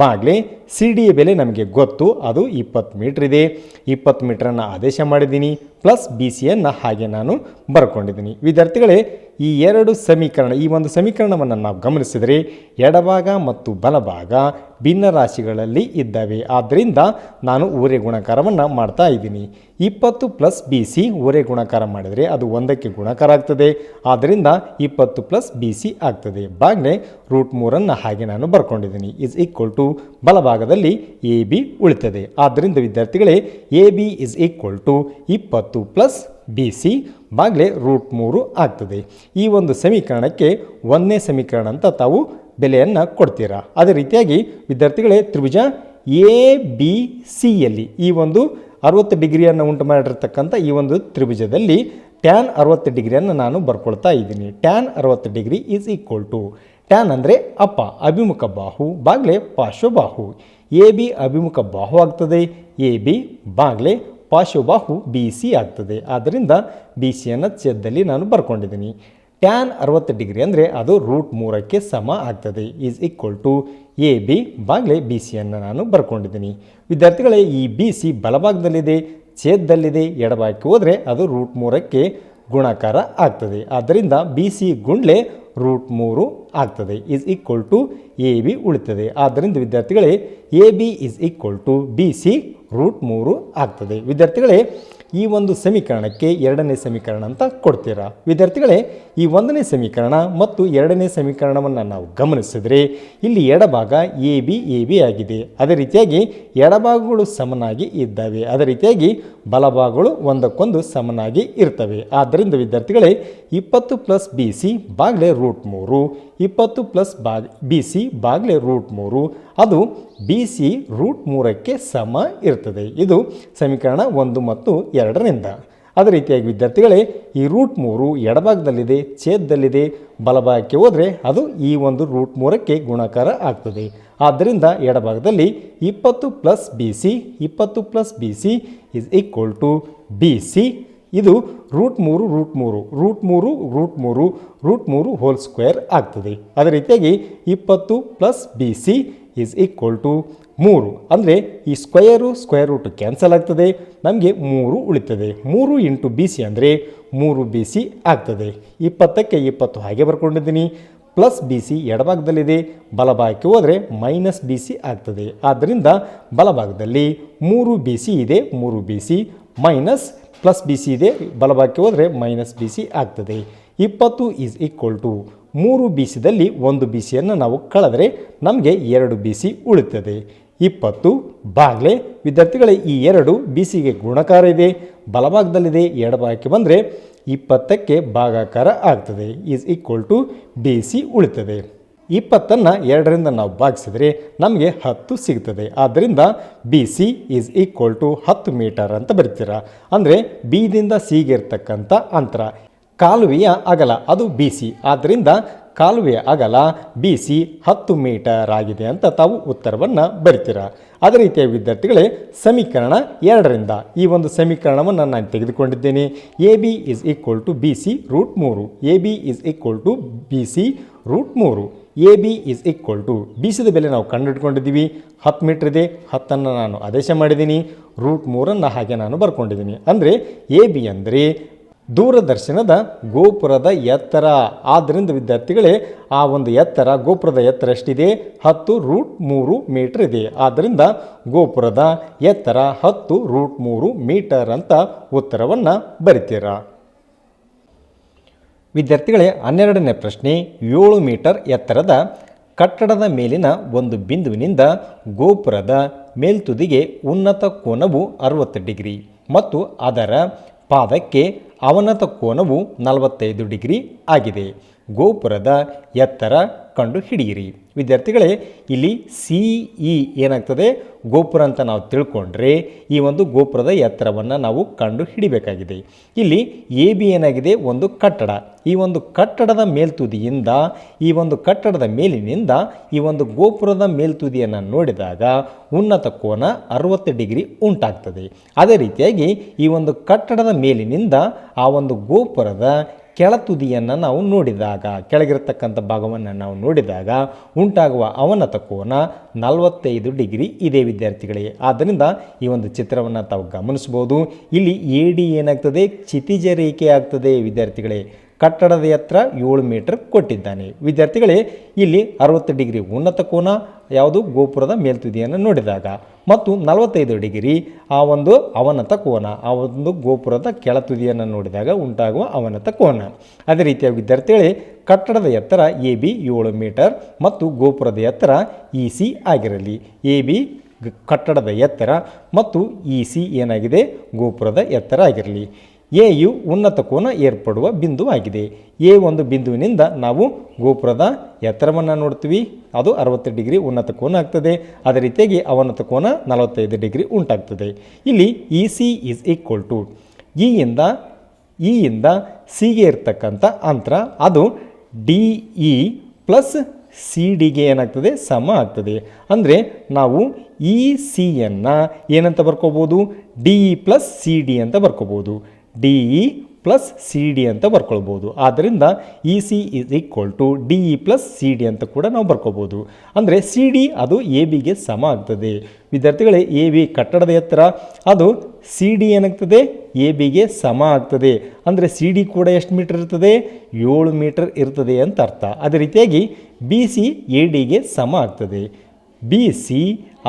Baglay C ಡಿಯ ಬೆಲೆ ನಮಗೆ ಗೊತ್ತು, ಅದು ಇಪ್ಪತ್ತು ಮೀಟ್ರ್ ಇದೆ. ಇಪ್ಪತ್ತು ಮೀಟ್ರನ್ನು ಆದೇಶ ಮಾಡಿದ್ದೀನಿ ಪ್ಲಸ್ ಬಿ ಸಿಯನ್ನು ಹಾಗೆ ನಾನು ಬರ್ಕೊಂಡಿದ್ದೀನಿ. ವಿದ್ಯಾರ್ಥಿಗಳೇ, ಈ ಎರಡು ಸಮೀಕರಣ, ಈ ಒಂದು ಸಮೀಕರಣವನ್ನು ನಾವು ಗಮನಿಸಿದರೆ ಎಡಭಾಗ ಮತ್ತು ಬಲಭಾಗ ಭಿನ್ನ ರಾಶಿಗಳಲ್ಲಿ ಇದ್ದಾವೆ. ಆದ್ದರಿಂದ ನಾನು ಊರೆ ಗುಣಕಾರವನ್ನು ಮಾಡ್ತಾ ಇದ್ದೀನಿ. ಇಪ್ಪತ್ತು ಪ್ಲಸ್ ಬಿ ಸಿ ಊರೆ ಗುಣಕಾರ ಮಾಡಿದರೆ ಅದು ಒಂದಕ್ಕೆ ಗುಣಕಾರ ಆಗ್ತದೆ ಆದ್ದರಿಂದ ಇಪ್ಪತ್ತು ಪ್ಲಸ್ ಬಿ ಸಿ ಆಗ್ತದೆ. ಬಾಗ್ನೆ ರೂಟ್ ಮೂರನ್ನು ಹಾಗೆ ನಾನು ಬರ್ಕೊಂಡಿದ್ದೀನಿ. ಇಸ್ ಈಕ್ವಲ್ ಟು ಬಲಭಾಗದಲ್ಲಿ ಎ ಬಿ ಉಳಿತದೆ. ಆದ್ದರಿಂದ ವಿದ್ಯಾರ್ಥಿಗಳೇ, A B is equal to ಇಪ್ಪತ್ತು ಪ್ಲಸ್ ಬಿ ಸಿ ಬಾಗ್ಲೆ ರೂಟ್ ಮೂರು ಆಗ್ತದೆ. ಈ ಒಂದು ಸಮೀಕರಣಕ್ಕೆ ಒಂದನೇ ಸಮೀಕರಣ ಅಂತ ತಾವು ಬೆಲೆಯನ್ನು ಕೊಡ್ತೀರಾ? ಅದೇ ರೀತಿಯಾಗಿ ವಿದ್ಯಾರ್ಥಿಗಳೇ ತ್ರಿಭುಜ ಎ ಬಿ ಸಿಯಲ್ಲಿ ಈ ಒಂದು ಅರವತ್ತು ಡಿಗ್ರಿಯನ್ನು ಉಂಟು ಮಾಡಿರ್ತಕ್ಕಂಥ ಈ ಒಂದು ತ್ರಿಭುಜದಲ್ಲಿ ಟ್ಯಾನ್ ಅರವತ್ತು ಡಿಗ್ರಿಯನ್ನು ನಾನು ಬರ್ಕೊಳ್ತಾ ಇದ್ದೀನಿ. ಟ್ಯಾನ್ ಅರವತ್ತು degree is equal to tan ಅಂದರೆ ಅಪ್ಪ, ಅಭಿಮುಖ ಬಾಹು, ಬಾಗ್ಲೆ ಪಾರ್ಶ್ವಬಾಹು. ಎ ಬಿ ಅಭಿಮುಖ ಬಾಹು ಆಗ್ತದೆ. ಎ ಬಿ ಬಾಗ್ಲೆ ಪಾರ್ಶ್ವಬಾಹು ಬಿ ಸಿ ಆಗ್ತದೆ. ಆದ್ದರಿಂದ ಬಿ ಸಿಯನ್ನು ಛೇದದಲ್ಲಿ ನಾನು ಬರ್ಕೊಂಡಿದ್ದೀನಿ. ಟ್ಯಾನ್ ಅರವತ್ತು ಡಿಗ್ರಿ ಅಂದರೆ ಅದು ರೂಟ್ ಮೂರಕ್ಕೆ ಸಮ ಆಗ್ತದೆ is equal to A B Baglay B ಸಿಯನ್ನು ನಾನು ಬರ್ಕೊಂಡಿದ್ದೀನಿ. ವಿದ್ಯಾರ್ಥಿಗಳೇ, ಈ ಬಿ ಸಿ ಬಲಭಾಗದಲ್ಲಿದೆ, ಛೇದದಲ್ಲಿದೆ, ಎಡಭಾಗಕ್ಕೆ ಹೋದರೆ ಅದು ರೂಟ್ ಮೂರಕ್ಕೆ ಗುಣಾಕಾರ ಆಗ್ತದೆ. ಆದ್ದರಿಂದ ಬಿ ಸಿ ಗುಂಡ್ಲೆ ರೂಟ್ ಮೂರು ಆಗ್ತದೆ is equal to A B ಉಳಿತದೆ. ಆದ್ದರಿಂದ ವಿದ್ಯಾರ್ಥಿಗಳೇ A B is equal to B C root ಮೂರು ಆಗ್ತದೆ. ವಿದ್ಯಾರ್ಥಿಗಳೇ ಈ ಒಂದು ಸಮೀಕರಣಕ್ಕೆ ಎರಡನೇ ಸಮೀಕರಣ ಅಂತ ಕೊಡ್ತೀರಾ? ವಿದ್ಯಾರ್ಥಿಗಳೇ, ಈ ಒಂದನೇ ಸಮೀಕರಣ ಮತ್ತು ಎರಡನೇ ಸಮೀಕರಣವನ್ನು ನಾವು ಗಮನಿಸಿದರೆ ಇಲ್ಲಿ ಎಡಭಾಗ ಎ ಬಿ ಎ ಬಿ ಆಗಿದೆ. ಅದೇ ರೀತಿಯಾಗಿ ಎಡಭಾಗಗಳು ಸಮನಾಗಿ ಇದ್ದಾವೆ. ಅದೇ ರೀತಿಯಾಗಿ ಬಲಭಾಗಗಳು ಒಂದಕ್ಕೊಂದು ಸಮನಾಗಿ ಇರ್ತವೆ. ಆದ್ದರಿಂದ ವಿದ್ಯಾರ್ಥಿಗಳೇ, ಇಪ್ಪತ್ತು ಪ್ಲಸ್ ಬಿ ಸಿ ಬಾಗ್ಲೆ ರೂಟ್ ಮೂರು, ಇಪ್ಪತ್ತು ಪ್ಲಸ್ ಬಾಗ್ ಬಿ ಸಿ ಬಾಗ್ಲೆ ರೂಟ್ ಮೂರು ಅದು ಬಿ ಸಿ ರೂಟ್ ಮೂರಕ್ಕೆ ಸಮ ಇರ್ತದೆ. ಇದು ಸಮೀಕರಣ ಒಂದು ಮತ್ತು ಎರಡರಿಂದ. ಅದೇ ರೀತಿಯಾಗಿ ವಿದ್ಯಾರ್ಥಿಗಳೇ, ಈ ರೂಟ್ ಮೂರು ಎಡಭಾಗದಲ್ಲಿದೆ, ಛೇದದಲ್ಲಿದೆ, ಬಲಭಾಗಕ್ಕೆ ಹೋದರೆ ಅದು ಈ ಒಂದು ರೂಟ್ ಮೂರಕ್ಕೆ ಗುಣಾಕಾರ ಆಗ್ತದೆ. ಆದ್ದರಿಂದ ಎಡಭಾಗದಲ್ಲಿ ಇಪ್ಪತ್ತು ಪ್ಲಸ್ ಬಿ ಸಿ ಇಪ್ಪತ್ತು plus B C is equal to B C ಇದು ರೂಟ್ ಮೂರು ರೂಟ್ ಮೂರು ರೂಟ್ ಮೂರು ರೂಟ್ ಮೂರು ರೂಟ್ ಮೂರು ಹೋಲ್ ಸ್ಕ್ವೇರ್ ಆಗ್ತದೆ. ಅದೇ ರೀತಿಯಾಗಿ ಇಪ್ಪತ್ತು plus B C is equal to ಮೂರು. ಅಂದರೆ ಈ ಸ್ಕ್ವಯರು ಸ್ಕ್ವೇರ್ ರೂಟ್ ಕ್ಯಾನ್ಸಲ್ ಆಗ್ತದೆ, ನಮಗೆ ಮೂರು ಉಳಿತದೆ. ಮೂರು ಇಂಟು ಬಿ ಸಿ ಅಂದರೆ ಮೂರು ಬಿ ಸಿ ಆಗ್ತದೆ. ಇಪ್ಪತ್ತಕ್ಕೆ ಇಪ್ಪತ್ತು ಹಾಗೆ ಬರ್ಕೊಂಡಿದ್ದೀನಿ. ಪ್ಲಸ್ ಬಿ ಸಿ ಎಡಭಾಗದಲ್ಲಿದೆ, ಬಲಭಾಗಕ್ಕೆ ಹೋದರೆ ಮೈನಸ್ ಬಿ ಸಿ ಆಗ್ತದೆ. ಆದ್ದರಿಂದ ಬಲಭಾಗದಲ್ಲಿ ಮೂರು ಬಿ ಸಿ ಇದೆ, ಮೂರು B C minus plus B C ಇದೆ, ಬಲಭಾಗಕ್ಕೆ ಹೋದರೆ ಮೈನಸ್ ಬಿ ಸಿ ಆಗ್ತದೆ. ಇಪ್ಪತ್ತು ಈಸ್ ಈಕ್ವಲ್ ಟು ಮೂರು ಬಿ ಸಿದಲ್ಲಿ ಒಂದು ಬಿ ಸಿಯನ್ನು ನಾವು ಕಳೆದರೆ ನಮಗೆ ಎರಡು ಬಿ ಸಿ ಉಳಿತದೆ. ಇಪ್ಪತ್ತು, ಬಾಗ್ಲೆ, ವಿದ್ಯಾರ್ಥಿಗಳೇ, ಈ ಎರಡು ಬಿ ಸಿಗೆ ಗುಣಕಾರ ಇದೆ, ಬಲಭಾಗದಲ್ಲಿದೆ, ಎಡಭಾಗಕ್ಕೆ ಬಂದರೆ ಇಪ್ಪತ್ತಕ್ಕೆ ಭಾಗಾಕಾರ ಆಗ್ತದೆ is equal to B C ಉಳಿತದೆ. ಇಪ್ಪತ್ತನ್ನು ಎರಡರಿಂದ ನಾವು ಭಾಗಿಸಿದರೆ ನಮಗೆ ಹತ್ತು ಸಿಗ್ತದೆ. ಆದ್ದರಿಂದ B C is equal to ಹತ್ತು ಮೀಟರ್ ಅಂತ ಬರಿತೀರ? ಅಂದರೆ ಬಿದಿಂದ ಸಿಗೆ ಇರ್ತಕ್ಕಂಥ ಅಂತರ. ಕಾಲುವೆಯ ಅಗಲ ಅದು ಬಿ ಸಿ ಆದ್ದರಿಂದ ಕಾಲುವೆಯ ಅಗಲ ಬಿ ಸಿ ಹತ್ತು ಮೀಟರ್ ಆಗಿದೆ ಅಂತ ತಾವು ಉತ್ತರವನ್ನು ಬರಿತೀರ? ಅದೇ ರೀತಿಯ ವಿದ್ಯಾರ್ಥಿಗಳೇ, ಸಮೀಕರಣ ಎರಡರಿಂದ ಈ ಒಂದು ಸಮೀಕರಣವನ್ನು ನಾನು ತೆಗೆದುಕೊಂಡಿದ್ದೇನೆ. A B is equal to B C root ಮೂರು. A B is equal to B C root ಮೂರು. A B is equal to B ಸಿದ ಬೆಲೆ ನಾವು ಕಂಡುಹಿಡ್ಕೊಂಡಿದ್ದೀವಿ. ಹತ್ತು ಮೀಟ್ರ್ ಇದೆ. ಹತ್ತನ್ನು ನಾನು ಆದೇಶ ಮಾಡಿದ್ದೀನಿ. ರೂಟ್ ಮೂರನ್ನು ಹಾಗೆ ನಾನು ಬರ್ಕೊಂಡಿದ್ದೀನಿ. ಅಂದರೆ ಎ ಬಿ ಅಂದರೆ ದೂರದರ್ಶನದ ಗೋಪುರದ ಎತ್ತರ. ಆದ್ದರಿಂದ ವಿದ್ಯಾರ್ಥಿಗಳೇ ಆ ಒಂದು ಎತ್ತರ, ಗೋಪುರದ ಎತ್ತರ ಎಷ್ಟಿದೆ? ಹತ್ತು ರೂಟ್ ಮೂರು ಮೀಟರ್ ಇದೆ. ಆದ್ದರಿಂದ ಗೋಪುರದ ಎತ್ತರ ಹತ್ತು ರೂಟ್ ಮೂರು ಮೀಟರ್ ಅಂತ ಉತ್ತರವನ್ನು ಬರಿತೀರ? ವಿದ್ಯಾರ್ಥಿಗಳೇ, ಹನ್ನೆರಡನೇ ಪ್ರಶ್ನೆ, ಏಳು ಮೀಟರ್ ಎತ್ತರದ ಕಟ್ಟಡದ ಮೇಲಿನ ಒಂದು ಬಿಂದುವಿನಿಂದ ಗೋಪುರದ ಮೇಲ್ತುದಿಗೆ ಉನ್ನತ ಕೋನವು ಅರವತ್ತು ಡಿಗ್ರಿ ಮತ್ತು ಅದರ ಪಾದಕ್ಕೆ ಅವನತ ಕೋನವು ನಲವತ್ತೈದು ಡಿಗ್ರಿ ಆಗಿದೆ. ಗೋಪುರದ ಎತ್ತರ ಕಂಡು ಹಿಡಿಯಿರಿ. ವಿದ್ಯಾರ್ಥಿಗಳೇ, ಇಲ್ಲಿ ಸಿ, ಇ ಏನಾಗ್ತದೆ? ಗೋಪುರ ಅಂತ ನಾವು ತಿಳ್ಕೊಂಡ್ರೆ ಈ ಒಂದು ಗೋಪುರದ ಎತ್ತರವನ್ನು ನಾವು ಕಂಡು ಹಿಡಿಬೇಕಾಗಿದೆ. ಇಲ್ಲಿ ಎ, ಬಿ ಏನಾಗಿದೆ? ಒಂದು ಕಟ್ಟಡ. ಈ ಒಂದು ಕಟ್ಟಡದ ಮೇಲ್ತುದಿಯಿಂದ, ಈ ಒಂದು ಕಟ್ಟಡದ ಮೇಲಿನಿಂದ ಈ ಒಂದು ಗೋಪುರದ ಮೇಲ್ತುದಿಯನ್ನು ನೋಡಿದಾಗ ಉನ್ನತ ಕೋನ ಅರವತ್ತು ಡಿಗ್ರಿ ಉಂಟಾಗ್ತದೆ. ಅದೇ ರೀತಿಯಾಗಿ ಈ ಒಂದು ಕಟ್ಟಡದ ಮೇಲಿನಿಂದ ಆ ಒಂದು ಗೋಪುರದ ಕೆಳತುದಿಯನ್ನು ನಾವು ನೋಡಿದಾಗ, ಕೆಳಗಿರತಕ್ಕಂಥ ಭಾಗವನ್ನು ನಾವು ನೋಡಿದಾಗ ಉಂಟಾಗುವ ಅವನತ ಕೋನ ನಲವತ್ತೈದು ಡಿಗ್ರಿ ಇದೆ ವಿದ್ಯಾರ್ಥಿಗಳೇ. ಆದ್ದರಿಂದ ಈ ಒಂದು ಚಿತ್ರವನ್ನು ತಾವು ಗಮನಿಸ್ಬೋದು ಇಲ್ಲಿ ಎ ಡಿ ಏನಾಗ್ತದೆ? ಕ್ಷಿತಿಜ ರೇಖೆ ಆಗ್ತದೆ ವಿದ್ಯಾರ್ಥಿಗಳೇ. ಕಟ್ಟಡದ ಎತ್ತರ ಏಳು ಮೀಟರ್ ಕೊಟ್ಟಿದ್ದಾನೆ. ವಿದ್ಯಾರ್ಥಿಗಳೇ, ಇಲ್ಲಿ ಅರವತ್ತು ಡಿಗ್ರಿ ಉನ್ನತ ಕೋನ, ಯಾವುದು ಗೋಪುರದ ಮೇಲ್ತುದಿಯನ್ನು ನೋಡಿದಾಗ, ಮತ್ತು ನಲವತ್ತೈದು ಡಿಗ್ರಿ ಆ ಒಂದು ಅವನತ ಕೋನ, ಆ ಒಂದು ಗೋಪುರದ ಕೆಳತುದಿಯನ್ನು ನೋಡಿದಾಗ ಉಂಟಾಗುವ ಅವನತ ಕೋನ. ಅದೇ ರೀತಿಯ ವಿದ್ಯಾರ್ಥಿಗಳೇ, ಕಟ್ಟಡದ ಎತ್ತರ ಎ ಬಿ ಏಳು ಮೀಟರ್ ಮತ್ತು ಗೋಪುರದ ಎತ್ತರ ಇ ಸಿ ಆಗಿರಲಿ. ಎ ಬಿ ಕಟ್ಟಡದ ಎತ್ತರ ಮತ್ತು ಇ ಸಿ ಏನಾಗಿದೆ? ಗೋಪುರದ ಎತ್ತರ ಆಗಿರಲಿ. ಎ ಯು ಉನ್ನತ ಕೋನ ಏರ್ಪಡುವ ಬಿಂದುವಾಗಿದೆ. ಎ ಒಂದು ಬಿಂದುವಿನಿಂದ ನಾವು ಗೋಪುರದ ಎತ್ತರವನ್ನು ನೋಡ್ತೀವಿ. ಅದು ಅರವತ್ತು ಡಿಗ್ರಿ ಉನ್ನತ ಕೋನ ಆಗ್ತದೆ. ಅದೇ ರೀತಿಯಾಗಿ ಅವನತ ಕೋನ ನಲವತ್ತೈದು ಡಿಗ್ರಿ ಉಂಟಾಗ್ತದೆ. ಇಲ್ಲಿ E C is equal to ಇಯಿಂದ ಇಯಿಂದ ಸಿಗೆ ಇರ್ತಕ್ಕಂಥ ಅಂತರ. ಅದು ಡಿ ಇ ಪ್ಲಸ್ ಸಿ ಡಿಗೆ ಏನಾಗ್ತದೆ? ಸಮ ಆಗ್ತದೆ. ಅಂದರೆ ನಾವು ಇ ಸಿಯನ್ನು ಏನಂತ ಬರ್ಕೋಬೋದು? D E plus C D ಅಂತ ಬರ್ಕೋಬೋದು. D E plus C D ಅಂತ ಬರ್ಕೊಳ್ಬೋದು. ಆದ್ದರಿಂದ E C is equal to D E plus C D ಅಂತ ಕೂಡ ನಾವು ಬರ್ಕೋಬೋದು ಅಂದರೆ ಸಿ ಡಿ ಅದು ಎ ಬಿಗೆ ಸಮ ಆಗ್ತದೆ. ವಿದ್ಯಾರ್ಥಿಗಳೇ ಎ ಬಿ ಕಟ್ಟಡದ ಎತ್ತರ, ಅದು ಸಿ ಡಿ ಏನಾಗ್ತದೆ? ಎ ಬಿಗೆ ಸಮ ಆಗ್ತದೆ. ಅಂದರೆ ಸಿ ಡಿ ಕೂಡ ಎಷ್ಟು ಮೀಟರ್ ಇರ್ತದೆ? ಏಳು ಮೀಟರ್ ಇರ್ತದೆ ಅಂತ ಅರ್ಥ. ಅದೇ ರೀತಿಯಾಗಿ ಬಿ ಸಿ ಎ ಡಿಗೆ ಸಮ ಆಗ್ತದೆ. ಬಿ ಸಿ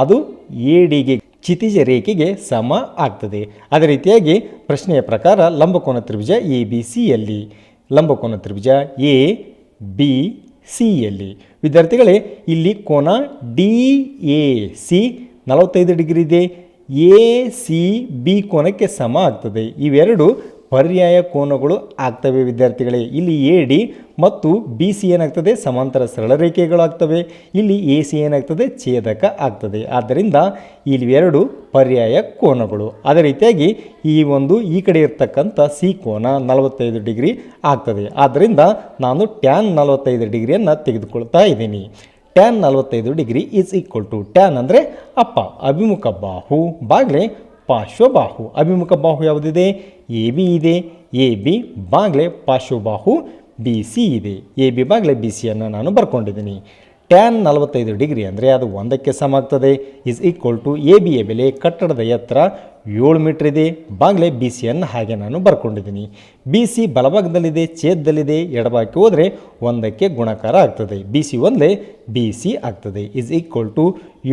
ಅದು ಎ ಡಿಗೆ ಕ್ಷಿತಿಜ ರೇಖೆಗೆ ಸಮ ಆಗ್ತದೆ. ಅದೇ ರೀತಿಯಾಗಿ ಪ್ರಶ್ನೆಯ ಪ್ರಕಾರ ಲಂಬಕೋನ ತ್ರಿಭುಜ ಎ ಬಿ ಸಿಯಲ್ಲಿ ಲಂಬಕೋನ ತ್ರಿಭುಜ ಎ ಬಿ ಸಿಯಲ್ಲಿ ವಿದ್ಯಾರ್ಥಿಗಳೇ, ಇಲ್ಲಿ ಕೋನ ಡಿ ಎ ಸಿ ನಲವತ್ತೈದು ಡಿಗ್ರಿ ಇದೆ. ಎ ಸಿ ಬಿ ಕೋನಕ್ಕೆ ಸಮ ಆಗ್ತದೆ. ಇವೆರಡು ಪರ್ಯಾಯ ಕೋನಗಳು ಆಗ್ತವೆ ವಿದ್ಯಾರ್ಥಿಗಳೇ. ಇಲ್ಲಿ ಎ ಡಿ ಮತ್ತು ಬಿ ಸಿ ಏನಾಗ್ತದೆ? ಸಮಾಂತರ ಸರಳ ರೇಖೆಗಳು ಆಗ್ತವೆ. ಇಲ್ಲಿ ಎ ಸಿ ಏನಾಗ್ತದೆ? ಛೇದಕ ಆಗ್ತದೆ. ಆದ್ದರಿಂದ ಇಲ್ಲಿ ಎರಡು ಪರ್ಯಾಯ ಕೋನಗಳು. ಅದೇ ರೀತಿಯಾಗಿ ಈ ಒಂದು ಈ ಕಡೆ ಇರ್ತಕ್ಕಂಥ ಸಿ ಕೋನ ನಲವತ್ತೈದು ಡಿಗ್ರಿ ಆಗ್ತದೆ. ಆದ್ದರಿಂದ ನಾನು ಟ್ಯಾನ್ ನಲವತ್ತೈದು ಡಿಗ್ರಿಯನ್ನು ತೆಗೆದುಕೊಳ್ತಾ ಇದ್ದೀನಿ. ಟ್ಯಾನ್ ನಲವತ್ತೈದು degree is equal to tan ಅಂದರೆ ಅಪ್ಪ, ಅಭಿಮುಖ ಬಾಹು, ಬಾಗ್ಲೆ ಪಾರ್ಶ್ವಬಾಹು. ಅಭಿಮುಖ ಬಾಹು ಯಾವುದಿದೆ? ಎ ಬಿ ಇದೆ, ಎ ಬಿ ಬಾಗ್ಲೆ ಪಾರ್ಶ್ವಬಾಹು ಬಿ ಸಿ ಇದೆ. ಎ ಬಿ ಬಾಗ್ಲೆ ಬಿ ಸಿಯನ್ನು ನಾನು ಬರ್ಕೊಂಡಿದ್ದೀನಿ. ಟ್ಯಾನ್ ನಲವತ್ತೈದು ಡಿಗ್ರಿ ಅಂದರೆ ಅದು ಒಂದಕ್ಕೆ ಸಮ ಆಗ್ತದೆ ಇಸ್ ಈಕ್ವಲ್ ಟು ಎ ಬಿಯ ಬೆಲೆ ಕಟ್ಟಡದ ಎತ್ತರ ಏಳು ಮೀಟ್ರ್ ಇದೆ. ಬಾಗ್ಲೆ ಬಿ ಸಿಯನ್ನು ಹಾಗೆ ನಾನು ಬರ್ಕೊಂಡಿದ್ದೀನಿ. ಬಿ ಸಿ ಬಲಭಾಗದಲ್ಲಿದೆ, ಛೇದದಲ್ಲಿದೆ, ಎಡಭಾಗಕ್ಕೆ ಹೋದರೆ ಒಂದಕ್ಕೆ ಗುಣಕಾರ ಆಗ್ತದೆ. ಬಿ ಸಿ ಒಂದೇ ಬಿ ಸಿ ಆಗ್ತದೆ. ಇಸ್ ಈಕ್ವಲ್ ಟು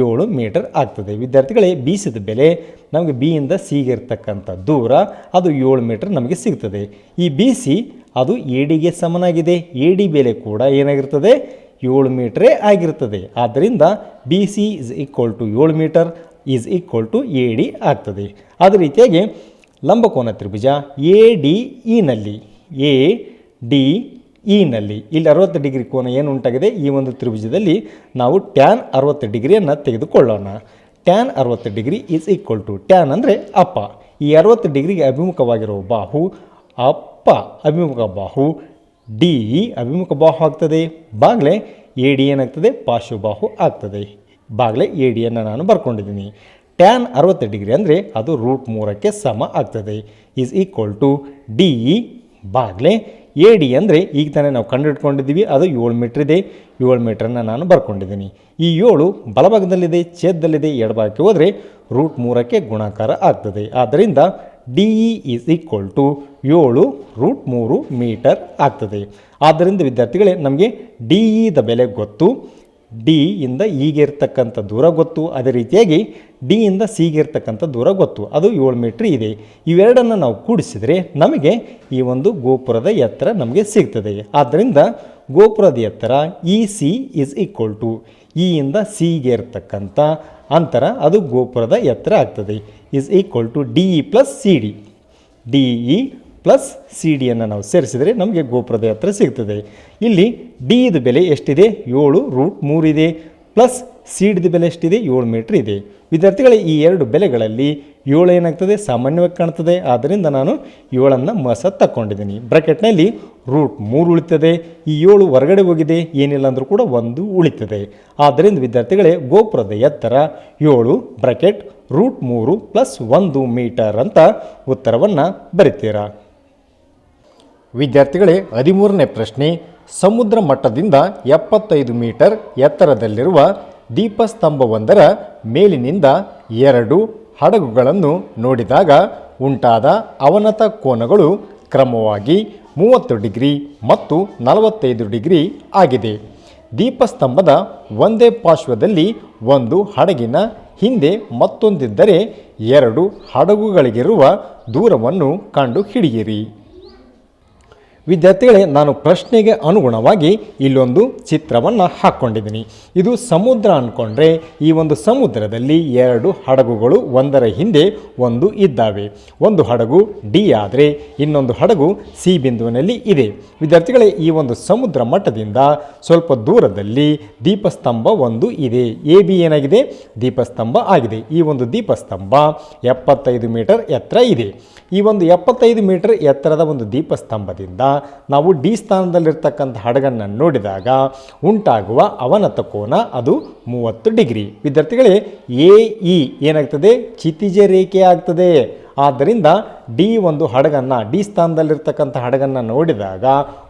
ಏಳು ಮೀಟರ್ ಆಗ್ತದೆ. ವಿದ್ಯಾರ್ಥಿಗಳೇ, ಬಿ ಸಿದ ಬೆಲೆ ನಮಗೆ ಬಿಯಿಂದ ಸಿಗೆ ಇರ್ತಕ್ಕಂಥ ದೂರ ಅದು ಏಳು ಮೀಟರ್ ನಮಗೆ ಸಿಗ್ತದೆ. ಈ ಬಿ ಸಿ ಅದು ಎ ಡಿಗೆ ಸಮನಾಗಿದೆ. ಎ ಡಿ ಬೆಲೆ ಕೂಡ ಏನಾಗಿರ್ತದೆ? ಏಳು ಮೀಟ್ರೇ ಆಗಿರ್ತದೆ. ಆದ್ದರಿಂದ B C is equal to ಏಳು metre. Is equal to A D ಆಗ್ತದೆ. ಅದೇ ರೀತಿಯಾಗಿ ಲಂಬಕೋನ ತ್ರಿಭುಜ ಎ ಡಿ ಇನಲ್ಲಿ ಎ ಡಿ ಇನಲ್ಲಿ. ಇಲ್ಲಿ ಅರವತ್ತು ಡಿಗ್ರಿ ಕೋನ ಏನು ಉಂಟಾಗಿದೆ? ಈ ಒಂದು ತ್ರಿಭುಜದಲ್ಲಿ ನಾವು ಟ್ಯಾನ್ ಅರವತ್ತು ಡಿಗ್ರಿಯನ್ನು ತೆಗೆದುಕೊಳ್ಳೋಣ. ಟ್ಯಾನ್ ಅರವತ್ತು degree is equal to tan ಅಂದರೆ ಅಪ್ಪ. ಈ ಅರವತ್ತು ಡಿಗ್ರಿಗೆ ಅಭಿಮುಖವಾಗಿರುವ ಬಾಹು ಅಪ್ಪ ಅಭಿಮುಖ ಬಾಹು ಡಿ ಅಭಿಮುಖ ಬಾಹು ಆಗ್ತದೆ. ಬಾಗ್ಲೆ ಎ ಡಿ ಏನಾಗ್ತದೆ? ಪಾರ್ಶ್ವಬಾಹು ಆಗ್ತದೆ. ಬಾಗ್ಲೆ ಎ ಡಿಯನ್ನು ನಾನು ಬರ್ಕೊಂಡಿದ್ದೀನಿ. ಟ್ಯಾನ್ ಅರವತ್ತು ಡಿಗ್ರಿ ಅಂದರೆ ಅದು ರೂಟ್ ಮೂರಕ್ಕೆ ಸಮ ಆಗ್ತದೆ. ಈಸ್ ಈಕ್ವಲ್ ಟು ಡಿ ಬಾಗ್ಲೆ ಎ ಡಿ ಅಂದರೆ ಈಗ ತಾನೇ ನಾವು ಕಂಡುಹಿಡ್ಕೊಂಡಿದ್ದೀವಿ, ಅದು ಏಳು ಮೀಟ್ರ್ ಇದೆ. ಏಳು ಮೀಟ್ರನ್ನು ನಾನು ಬರ್ಕೊಂಡಿದ್ದೀನಿ. ಈ ಏಳು ಬಲಭಾಗದಲ್ಲಿದೆ, ಛೇದದಲ್ಲಿದೆ, ಎಡಭಾಗಕ್ಕೆ ಹೋದರೆ ರೂಟ್ ಮೂರಕ್ಕೆ ಗುಣಾಕಾರ ಆಗ್ತದೆ. ಆದ್ದರಿಂದ D E is equal to ಏಳು ರೂಟ್ ಮೂರು ಮೀಟರ್ ಆಗ್ತದೆ. ಆದ್ದರಿಂದ ವಿದ್ಯಾರ್ಥಿಗಳೇ, ನಮಗೆ ಡಿ ಇದ ಬೆಲೆ ಗೊತ್ತು. ಡಿ ಇಂದ ಈಗ ಇರ್ತಕ್ಕಂಥ ದೂರ ಗೊತ್ತು, ಅದೇ ರೀತಿಯಾಗಿ ಡಿ ಇಂದ ಸಿಗೆ ಇರ್ತಕ್ಕಂಥ ದೂರ ಗೊತ್ತು. ಅದು ಏಳು ಮೀಟ್ರ್ ಇದೆ. ಇವೆರಡನ್ನು ನಾವು ಕೂಡಿಸಿದರೆ ನಮಗೆ ಈ ಒಂದು ಗೋಪುರದ ಎತ್ತರ ನಮಗೆ ಸಿಗ್ತದೆ. ಆದ್ದರಿಂದ ಗೋಪುರದ ಎತ್ತರ E C is equal to E ಇಂದ ಸಿಗೆ ಇರ್ತಕ್ಕಂಥ ಅಂತರ ಅದು ಗೋಪುರದ ಎತ್ತರ ಆಗ್ತದೆ. Is equal to D E plus C D D E plus C ಡಿಯನ್ನು ನಾವು ಸೇರಿಸಿದರೆ ನಮಗೆ ಗೋಪುರದ ಹತ್ರ ಸಿಗ್ತದೆ. ಇಲ್ಲಿ ಡಿ ಇದು ಬೆಲೆ ಎಷ್ಟಿದೆ? ಏಳು ರೂಟ್ ಮೂರಿದೆ ಪ್ಲಸ್ ಸೀಡ್ದು ಡಿದ ಬೆಲೆ ಎಷ್ಟಿದೆ? ಏಳು ಮೀಟ್ರ್ ಇದೆ. ವಿದ್ಯಾರ್ಥಿಗಳ, ಈ ಎರಡು ಬೆಲೆಗಳಲ್ಲಿ ಏಳು ಏನಾಗ್ತದೆ? ಸಾಮಾನ್ಯವಾಗಿ ಕಾಣ್ತದೆ. ಆದ್ದರಿಂದ ನಾನು ಏಳನ್ನು ಮಸ ತಕ್ಕೊಂಡಿದ್ದೀನಿ. ಬ್ರಾಕೆಟ್ನಲ್ಲಿ ರೂಟ್ ಮೂರು ಉಳಿತದೆ. ಈ ಏಳು ಹೊರಗಡೆ ಹೋಗಿದೆ. ಏನಿಲ್ಲ ಅಂದರೂ ಕೂಡ ಒಂದು ಉಳಿತದೆ. ಆದ್ದರಿಂದ ವಿದ್ಯಾರ್ಥಿಗಳೇ, ಗೋಪುರದ ಎತ್ತರ ಏಳು ಬ್ರಾಕೆಟ್ ರೂಟ್ ಮೂರು ಪ್ಲಸ್ ಒಂದು ಮೀಟರ್ ಅಂತ ಉತ್ತರವನ್ನು ಬರಿತೀರಾ? ವಿದ್ಯಾರ್ಥಿಗಳೇ, ಹದಿಮೂರನೇ ಪ್ರಶ್ನೆ. ಸಮುದ್ರ ಮಟ್ಟದಿಂದ ಎಪ್ಪತ್ತೈದು ಮೀಟರ್ ಎತ್ತರದಲ್ಲಿರುವ ದೀಪಸ್ತಂಭವೊಂದರ ಮೇಲಿನಿಂದ ಎರಡು ಹಡಗುಗಳನ್ನು ನೋಡಿದಾಗ ಉಂಟಾದ ಅವನತ ಕೋನಗಳು ಕ್ರಮವಾಗಿ ಮೂವತ್ತು ಡಿಗ್ರಿ ಮತ್ತು ನಲವತ್ತೈದು ಡಿಗ್ರಿ ಆಗಿದೆ. ದೀಪಸ್ತಂಭದ ಒಂದೇ ಪಾರ್ಶ್ವದಲ್ಲಿ ಒಂದು ಹಡಗಿನ ಹಿಂದೆ ಮತ್ತೊಂದಿದ್ದರೆ ಎರಡು ಹಡಗುಗಳಿಗಿರುವ ದೂರವನ್ನು ಕಂಡು ಹಿಡಿಯಿರಿ ವಿದ್ಯಾರ್ಥಿಗಳೇ, ನಾನು ಪ್ರಶ್ನೆಗೆ ಅನುಗುಣವಾಗಿ ಇಲ್ಲೊಂದು ಚಿತ್ರವನ್ನು ಹಾಕ್ಕೊಂಡಿದ್ದೀನಿ. ಇದು ಸಮುದ್ರ ಅಂದ್ಕೊಂಡ್ರೆ ಈ ಒಂದು ಸಮುದ್ರದಲ್ಲಿ ಎರಡು ಹಡಗುಗಳು ಒಂದರ ಹಿಂದೆ ಒಂದು ಇದ್ದಾವೆ. ಒಂದು ಹಡಗು ಡಿ ಆದರೆ ಇನ್ನೊಂದು ಹಡಗು ಸಿ ಬಿಂದುವಿನಲ್ಲಿ ಇದೆ. ವಿದ್ಯಾರ್ಥಿಗಳೇ, ಈ ಒಂದು ಸಮುದ್ರ ಮಟ್ಟದಿಂದ ಸ್ವಲ್ಪ ದೂರದಲ್ಲಿ ದೀಪಸ್ತಂಭ ಒಂದು ಇದೆ. ಎ ಬಿ ಏನಾಗಿದೆ? ದೀಪಸ್ತಂಭ ಆಗಿದೆ. ಈ ಒಂದು ದೀಪಸ್ತಂಭ ಎಪ್ಪತ್ತೈದು ಮೀಟರ್ ಎತ್ತರ ಇದೆ. ಈ ಒಂದು ಎಪ್ಪತ್ತೈದು ಮೀಟರ್ ಎತ್ತರದ ಒಂದು ದೀಪಸ್ತಂಭದಿಂದ ನಾವು ಡಿ ಸ್ಥಾನದಲ್ಲಿರ್ತಕ್ಕಂಥ ಹಡಗನ್ನು ನೋಡಿದಾಗ ಉಂಟಾಗುವ ಅವನತ ಕೋನ ಅದು ಮೂವತ್ತು ಡಿಗ್ರಿ. ವಿದ್ಯಾರ್ಥಿಗಳೇ, ಎ ಇ ಏನಾಗ್ತದೆ? ಚಿತಿಜ ರೇಖೆ ಆಗ್ತದೆ. ಆದ್ದರಿಂದ ಡಿ ಒಂದು ಹಡಗನ್ನು, ಡಿ ಸ್ಥಾನದಲ್ಲಿರ್ತಕ್ಕಂಥ ಹಡಗನ್ನು ನೋಡಿದಾಗ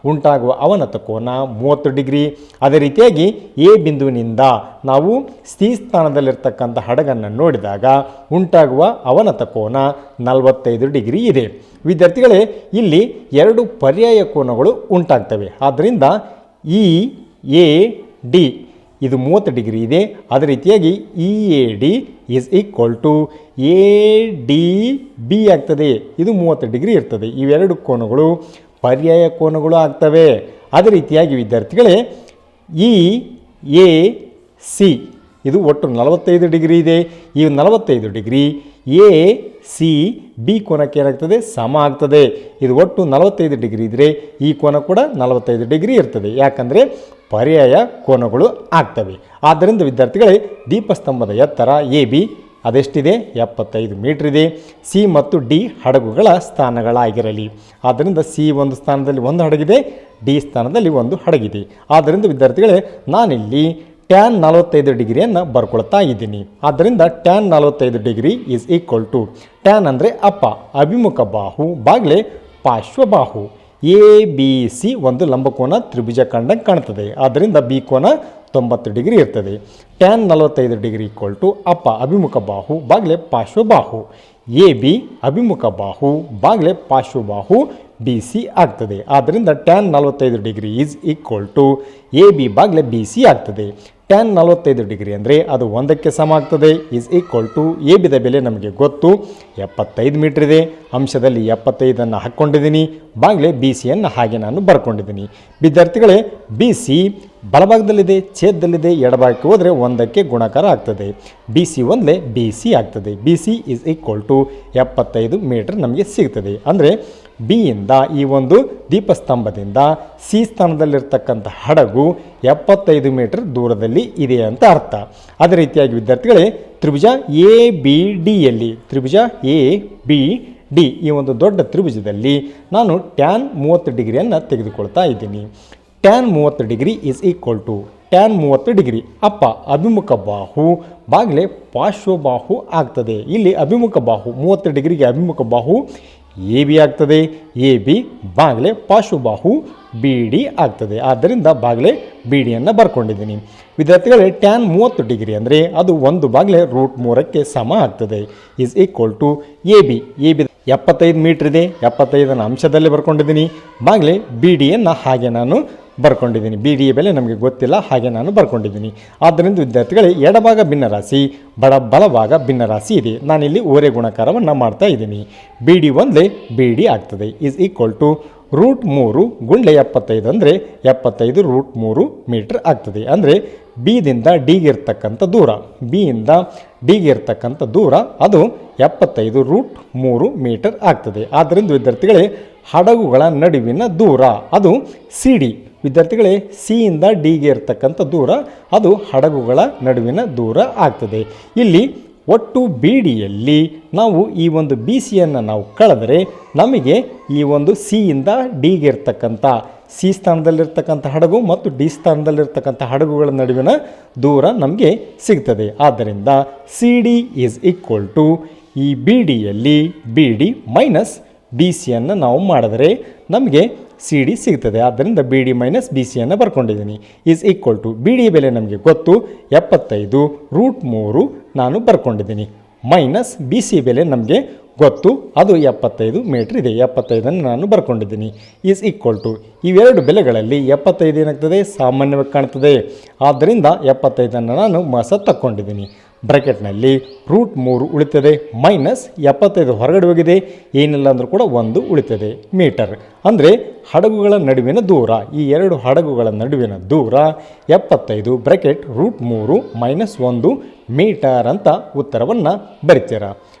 ಉಂಟಾಗುವ ಅವನತ ಕೋನ ಮೂವತ್ತು ಡಿಗ್ರಿ. ಅದೇ ರೀತಿಯಾಗಿ ಎ ಬಿಂದುವಿನಿಂದ ನಾವು ಸಿ ಸ್ಥಾನದಲ್ಲಿರ್ತಕ್ಕಂಥ ಹಡಗನ್ನು ನೋಡಿದಾಗ ಉಂಟಾಗುವ ಅವನತ ಕೋನ ನಲವತ್ತೈದು ಡಿಗ್ರಿ ಇದೆ. ವಿದ್ಯಾರ್ಥಿಗಳೇ, ಇಲ್ಲಿ ಎರಡು ಪರ್ಯಾಯ ಕೋನಗಳು ಉಂಟಾಗ್ತವೆ. ಆದ್ದರಿಂದ ಇ ಎ, ಡಿ ಇದು ಮೂವತ್ತು ಡಿಗ್ರಿ ಇದೆ. ಅದೇ ರೀತಿಯಾಗಿ E A D is equal to A D B ಆಗ್ತದೆ. ಇದು ಮೂವತ್ತು ಡಿಗ್ರಿ ಇರ್ತದೆ. ಇವೆರಡು ಕೋನಗಳು ಪರ್ಯಾಯ ಕೋನಗಳು ಆಗ್ತವೆ. ಅದೇ ರೀತಿಯಾಗಿ ವಿದ್ಯಾರ್ಥಿಗಳೇ ಇ ಎ ಸಿ ಇದು ಒಟ್ಟು ನಲವತ್ತೈದು ಡಿಗ್ರಿ ಇದೆ. ಈ ನಲವತ್ತೈದು ಡಿಗ್ರಿ ಎ ಸಿ ಬಿ ಕೋನಕ್ಕೆ ಏನಾಗ್ತದೆ? ಸಮ ಆಗ್ತದೆ. ಇದು ಒಟ್ಟು ನಲವತ್ತೈದು ಡಿಗ್ರಿ ಇದ್ದರೆ ಈ ಕೋನ ಕೂಡ ನಲವತ್ತೈದು ಡಿಗ್ರಿ ಇರ್ತದೆ. ಯಾಕಂದರೆ ಪರ್ಯಾಯ ಕೋನಗಳು ಆಗ್ತವೆ. ಆದ್ದರಿಂದ ವಿದ್ಯಾರ್ಥಿಗಳೇ, ದೀಪಸ್ತಂಭದ ಎತ್ತರ ಎ, ಬಿ ಅದೆಷ್ಟಿದೆ? ಎಪ್ಪತ್ತೈದು ಮೀಟ್ರ್ ಇದೆ ಸಿ ಮತ್ತು ಡಿ ಹಡಗುಗಳ ಸ್ಥಾನಗಳಾಗಿರಲಿ. ಆದ್ದರಿಂದ ಸಿ ಒಂದು ಸ್ಥಾನದಲ್ಲಿ ಒಂದು ಹಡಗಿದೆ, ಡಿ ಸ್ಥಾನದಲ್ಲಿ ಒಂದು ಹಡಗಿದೆ. ಆದ್ದರಿಂದ ವಿದ್ಯಾರ್ಥಿಗಳೇ, ನಾನಿಲ್ಲಿ ಟ್ಯಾನ್ ನಲವತ್ತೈದು ಡಿಗ್ರಿಯನ್ನು ಬರ್ಕೊಳ್ತಾ ಇದ್ದೀನಿ. ಆದ್ದರಿಂದ ಟ್ಯಾನ್ ನಲವತ್ತೈದು degree is equal to tan ಅಂದರೆ ಅಪ್ಪ, ಅಭಿಮುಖ ಬಾಹು, ಬಾಗ್ಲೆ ಪಾರ್ಶ್ವಬಾಹು. ಎ ಬಿ ಸಿ ಒಂದು ಲಂಬಕೋನ ತ್ರಿಭುಜ ಕಂಡಂಗೆ ಕಾಣ್ತದೆ. ಆದ್ದರಿಂದ ಬಿ ಕೋನ ತೊಂಬತ್ತು ಡಿಗ್ರಿ ಇರ್ತದೆ. ಟ್ಯಾನ್ ನಲವತ್ತೈದು ಡಿಗ್ರಿ ಈಕ್ವಲ್ ಟು ಅಪ್ಪ ಅಭಿಮುಖ ಬಾಹು ಬಾಗ್ಲೆ ಪಾರ್ಶ್ವಬಾಹು ಎ ಬಿ ಅಭಿಮುಖ ಬಾಹು ಬಾಗ್ಲೆ ಪಾರ್ಶ್ವಬಾಹು ಬಿ ಸಿ ಆಗ್ತದೆ. ಆದ್ದರಿಂದ ಟ್ಯಾನ್ ನಲವತ್ತೈದು degree is equal to A B Baglay B C ಆಗ್ತದೆ. ಟ್ಯಾನ್ ನಲವತ್ತೈದು ಡಿಗ್ರಿ ಅಂದರೆ ಅದು ಒಂದಕ್ಕೆ ಸಮ ಆಗ್ತದೆ. ಈಸ್ ಈಕ್ವಲ್ ಟು ಎ ಬಿದ ಬೆಲೆ ನಮಗೆ ಗೊತ್ತು. ಎಪ್ಪತ್ತೈದು ಮೀಟ್ರ್ ಇದೆ. ಅಂಶದಲ್ಲಿ ಎಪ್ಪತ್ತೈದನ್ನು ಹಾಕ್ಕೊಂಡಿದ್ದೀನಿ. ಬಾಗಿಲೇ ಬಿ ಸಿಯನ್ನು ಹಾಗೆ ನಾನು ಬರ್ಕೊಂಡಿದ್ದೀನಿ. ವಿದ್ಯಾರ್ಥಿಗಳೇ ಬಿ ಸಿ ಬಲಭಾಗದಲ್ಲಿದೆ, ಛೇದದಲ್ಲಿದೆ, ಎಡಭಾಗಕ್ಕೆ ಹೋದರೆ ಒಂದಕ್ಕೆ ಗುಣಕಾರ ಆಗ್ತದೆ. ಬಿ ಸಿ ಒಂದಲೇ ಬಿ ಸಿ ಆಗ್ತದೆ. B C is equal to ಎಪ್ಪತ್ತೈದು ಮೀಟರ್ ನಮಗೆ ಸಿಗ್ತದೆ. ಅಂದರೆ ಬಿಯಿಂದ ಈ ಒಂದು ದೀಪಸ್ತಂಭದಿಂದ ಸಿ ಸ್ಥಾನದಲ್ಲಿರ್ತಕ್ಕಂಥ ಹಡಗು ಎಪ್ಪತ್ತೈದು ಮೀಟರ್ ದೂರದಲ್ಲಿ ಇದೆ ಅಂತ ಅರ್ಥ. ಅದೇ ರೀತಿಯಾಗಿ ವಿದ್ಯಾರ್ಥಿಗಳೇ, ತ್ರಿಭುಜ ಎ ಬಿ ಡಿಯಲ್ಲಿ ತ್ರಿಭುಜ ಎ ಬಿ ಡಿ ಈ ಒಂದು ದೊಡ್ಡ ತ್ರಿಭುಜದಲ್ಲಿ ನಾನು ಟ್ಯಾನ್ ಮೂವತ್ತು ಡಿಗ್ರಿಯನ್ನು ತೆಗೆದುಕೊಳ್ತಾ ಇದ್ದೀನಿ. ಟ್ಯಾನ್ ಮೂವತ್ತು degree is equal to tan ಮೂವತ್ತು ಡಿಗ್ರಿ. ಅಪ್ಪ, ಅಭಿಮುಖ ಬಾಹು ಬಾಗಿಲೆ ಪಾರ್ಶ್ವಬಾಹು ಆಗ್ತದೆ. ಇಲ್ಲಿ ಅಭಿಮುಖ ಬಾಹು ಮೂವತ್ತು ಡಿಗ್ರಿಗೆ ಅಭಿಮುಖ ಬಾಹು ಎ ಬಿ ಆಗ್ತದೆ. ಎ ಬಿ ಬಾಗಿಲೆ ಪಾರ್ಶ್ವಬಾಹು ಬಿ ಡಿ ಆಗ್ತದೆ. ಆದ್ದರಿಂದ ಬಾಗಿಲೆ ಬಿ ಡಿಯನ್ನು ಬರ್ಕೊಂಡಿದ್ದೀನಿ. ವಿದ್ಯಾರ್ಥಿಗಳೇ ಟ್ಯಾನ್ ಮೂವತ್ತು ಡಿಗ್ರಿ ಅಂದರೆ ಅದು ಒಂದು ಬಾಗಿಲೆ ರೂಟ್ ಮೂರಕ್ಕೆ ಸಮ ಆಗ್ತದೆ. Is equal to A B. A B ಎಪ್ಪತ್ತೈದು ಮೀಟ್ರ್ ಇದೆ, ಎಪ್ಪತ್ತೈದನ ಅಂಶದಲ್ಲಿ ಬರ್ಕೊಂಡಿದ್ದೀನಿ. ಬಾಗಿಲೆ ಬಿ ಡಿಯನ್ನು ಹಾಗೆ ನಾನು ಬರ್ಕೊಂಡಿದ್ದೀನಿ. ಬಿ ಬೆಲೆ ನಮಗೆ ಗೊತ್ತಿಲ್ಲ, ಹಾಗೆ ನಾನು ಬರ್ಕೊಂಡಿದ್ದೀನಿ. ಆದ್ದರಿಂದ ವಿದ್ಯಾರ್ಥಿಗಳೇ, ಎಡಭಾಗ ಭಿನ್ನರಾಶಿ, ಬಡ ಬಲಭಾಗ ಭಿನ್ನರಾಶಿ ಇದೆ. ನಾನಿಲ್ಲಿ ಓರೆ ಗುಣಕಾರವನ್ನು ಮಾಡ್ತಾ ಇದ್ದೀನಿ. ಬಿ ಡಿ ಒಂದೇ ಬಿ ಡಿ ಆಗ್ತದೆ. ಈಸ್ ಈಕ್ವಲ್ ಟು ರೂಟ್ ಮೂರು ಗುಂಡೆ ಎಪ್ಪತ್ತೈದು ಅಂದರೆ ಎಪ್ಪತ್ತೈದು ರೂಟ್ ಮೂರು ಮೀಟ್ರ್ ಆಗ್ತದೆ. ಅಂದರೆ ಬಿದಿಂದ ಡಿಗೆ ಇರ್ತಕ್ಕಂಥ ದೂರ. ಬಿಯಿಂದ ಡಿಗೆ ಇರ್ತಕ್ಕಂಥ ದೂರ ಅದು ಎಪ್ಪತ್ತೈದು ರೂಟ್ ಮೂರು ಮೀಟರ್ ಆಗ್ತದೆ. ಆದ್ದರಿಂದ ವಿದ್ಯಾರ್ಥಿಗಳೇ, ಹಡಗುಗಳ ನಡುವಿನ ದೂರ ಅದು ಸಿ ಡಿ ವಿದ್ಯಾರ್ಥಿಗಳೇ ಸಿಯಿಂದ ಡಿಗೆ ಇರ್ತಕ್ಕಂಥ ದೂರ ಅದು ಹಡಗುಗಳ ನಡುವಿನ ದೂರ ಆಗ್ತದೆ. ಇಲ್ಲಿ ಒಟ್ಟು ಬಿ ಡಿಯಲ್ಲಿ ನಾವು ಈ ಒಂದು ಬಿ ಸಿಯನ್ನು ನಾವು ಕಳೆದರೆ ನಮಗೆ ಈ ಒಂದು ಸಿಯಿಂದ ಡಿಗೆ ಇರ್ತಕ್ಕಂಥ ಸಿ ಸ್ಥಾನದಲ್ಲಿರ್ತಕ್ಕಂಥ ಹಡಗು ಮತ್ತು ಡಿ ಸ್ಥಾನದಲ್ಲಿರ್ತಕ್ಕಂಥ ಹಡಗುಗಳ ನಡುವಿನ ದೂರ ನಮಗೆ ಸಿಗ್ತದೆ. ಆದ್ದರಿಂದ C D is equal to ಈ ಬಿ ಡಿಯಲ್ಲಿ ಬಿ ಡಿ ಮೈನಸ್ ಬಿ ಸಿಯನ್ನು ನಾವು ಮಾಡಿದರೆ ನಮಗೆ ಸಿ ಡಿ ಸಿಗ್ತದೆ. ಆದ್ದರಿಂದ ಬಿ ಡಿ ಮೈನಸ್ ಬಿ ಸಿಯನ್ನು ಬರ್ಕೊಂಡಿದ್ದೀನಿ. Is equal to B D ಬೆಲೆ ನಮಗೆ ಗೊತ್ತು. ಎಪ್ಪತ್ತೈದು ರೂಟ್ ಮೂರು ನಾನು ಬರ್ಕೊಂಡಿದ್ದೀನಿ. ಮೈನಸ್ ಬಿ ಸಿ ಬೆಲೆ ನಮಗೆ ಗೊತ್ತು? ಅದು ಎಪ್ಪತ್ತೈದು ಮೀಟ್ರ್ ಇದೆ. ಎಪ್ಪತ್ತೈದನ್ನು ನಾನು ಬರ್ಕೊಂಡಿದ್ದೀನಿ. ಈಸ್ ಈಕ್ವಲ್ ಟು ಇವೆರಡು ಬೆಲೆಗಳಲ್ಲಿ ಎಪ್ಪತ್ತೈದು ಏನಾಗ್ತದೆ? ಸಾಮಾನ್ಯವಾಗಿ ಕಾಣ್ತದೆ. ಆದ್ದರಿಂದ ಎಪ್ಪತ್ತೈದನ್ನು ನಾನು ಮಸ ತಕ್ಕೊಂಡಿದ್ದೀನಿ. ಬ್ರ್ಯಾಕೆಟ್ನಲ್ಲಿ ರೂಟ್ ಮೂರು ಉಳಿತದೆ. ಮೈನಸ್ ಎಪ್ಪತ್ತೈದು ಹೊರಗಡೆ ಹೋಗಿದೆ. ಏನಿಲ್ಲ ಅಂದರೂ ಕೂಡ ಒಂದು ಉಳಿತದೆ ಮೀಟರ್ ಅಂದರೆ ಹಡಗುಗಳ ನಡುವಿನ ದೂರ. ಈ ಎರಡು ಹಡಗುಗಳ ನಡುವಿನ ದೂರ ಎಪ್ಪತ್ತೈದು ಬ್ರ್ಯಾಕೆಟ್ ರೂಟ್ ಮೂರು ಮೈನಸ್ ಒಂದು ಮೀಟರ್ ಅಂತ ಉತ್ತರವನ್ನು ಬರಿತೀರ?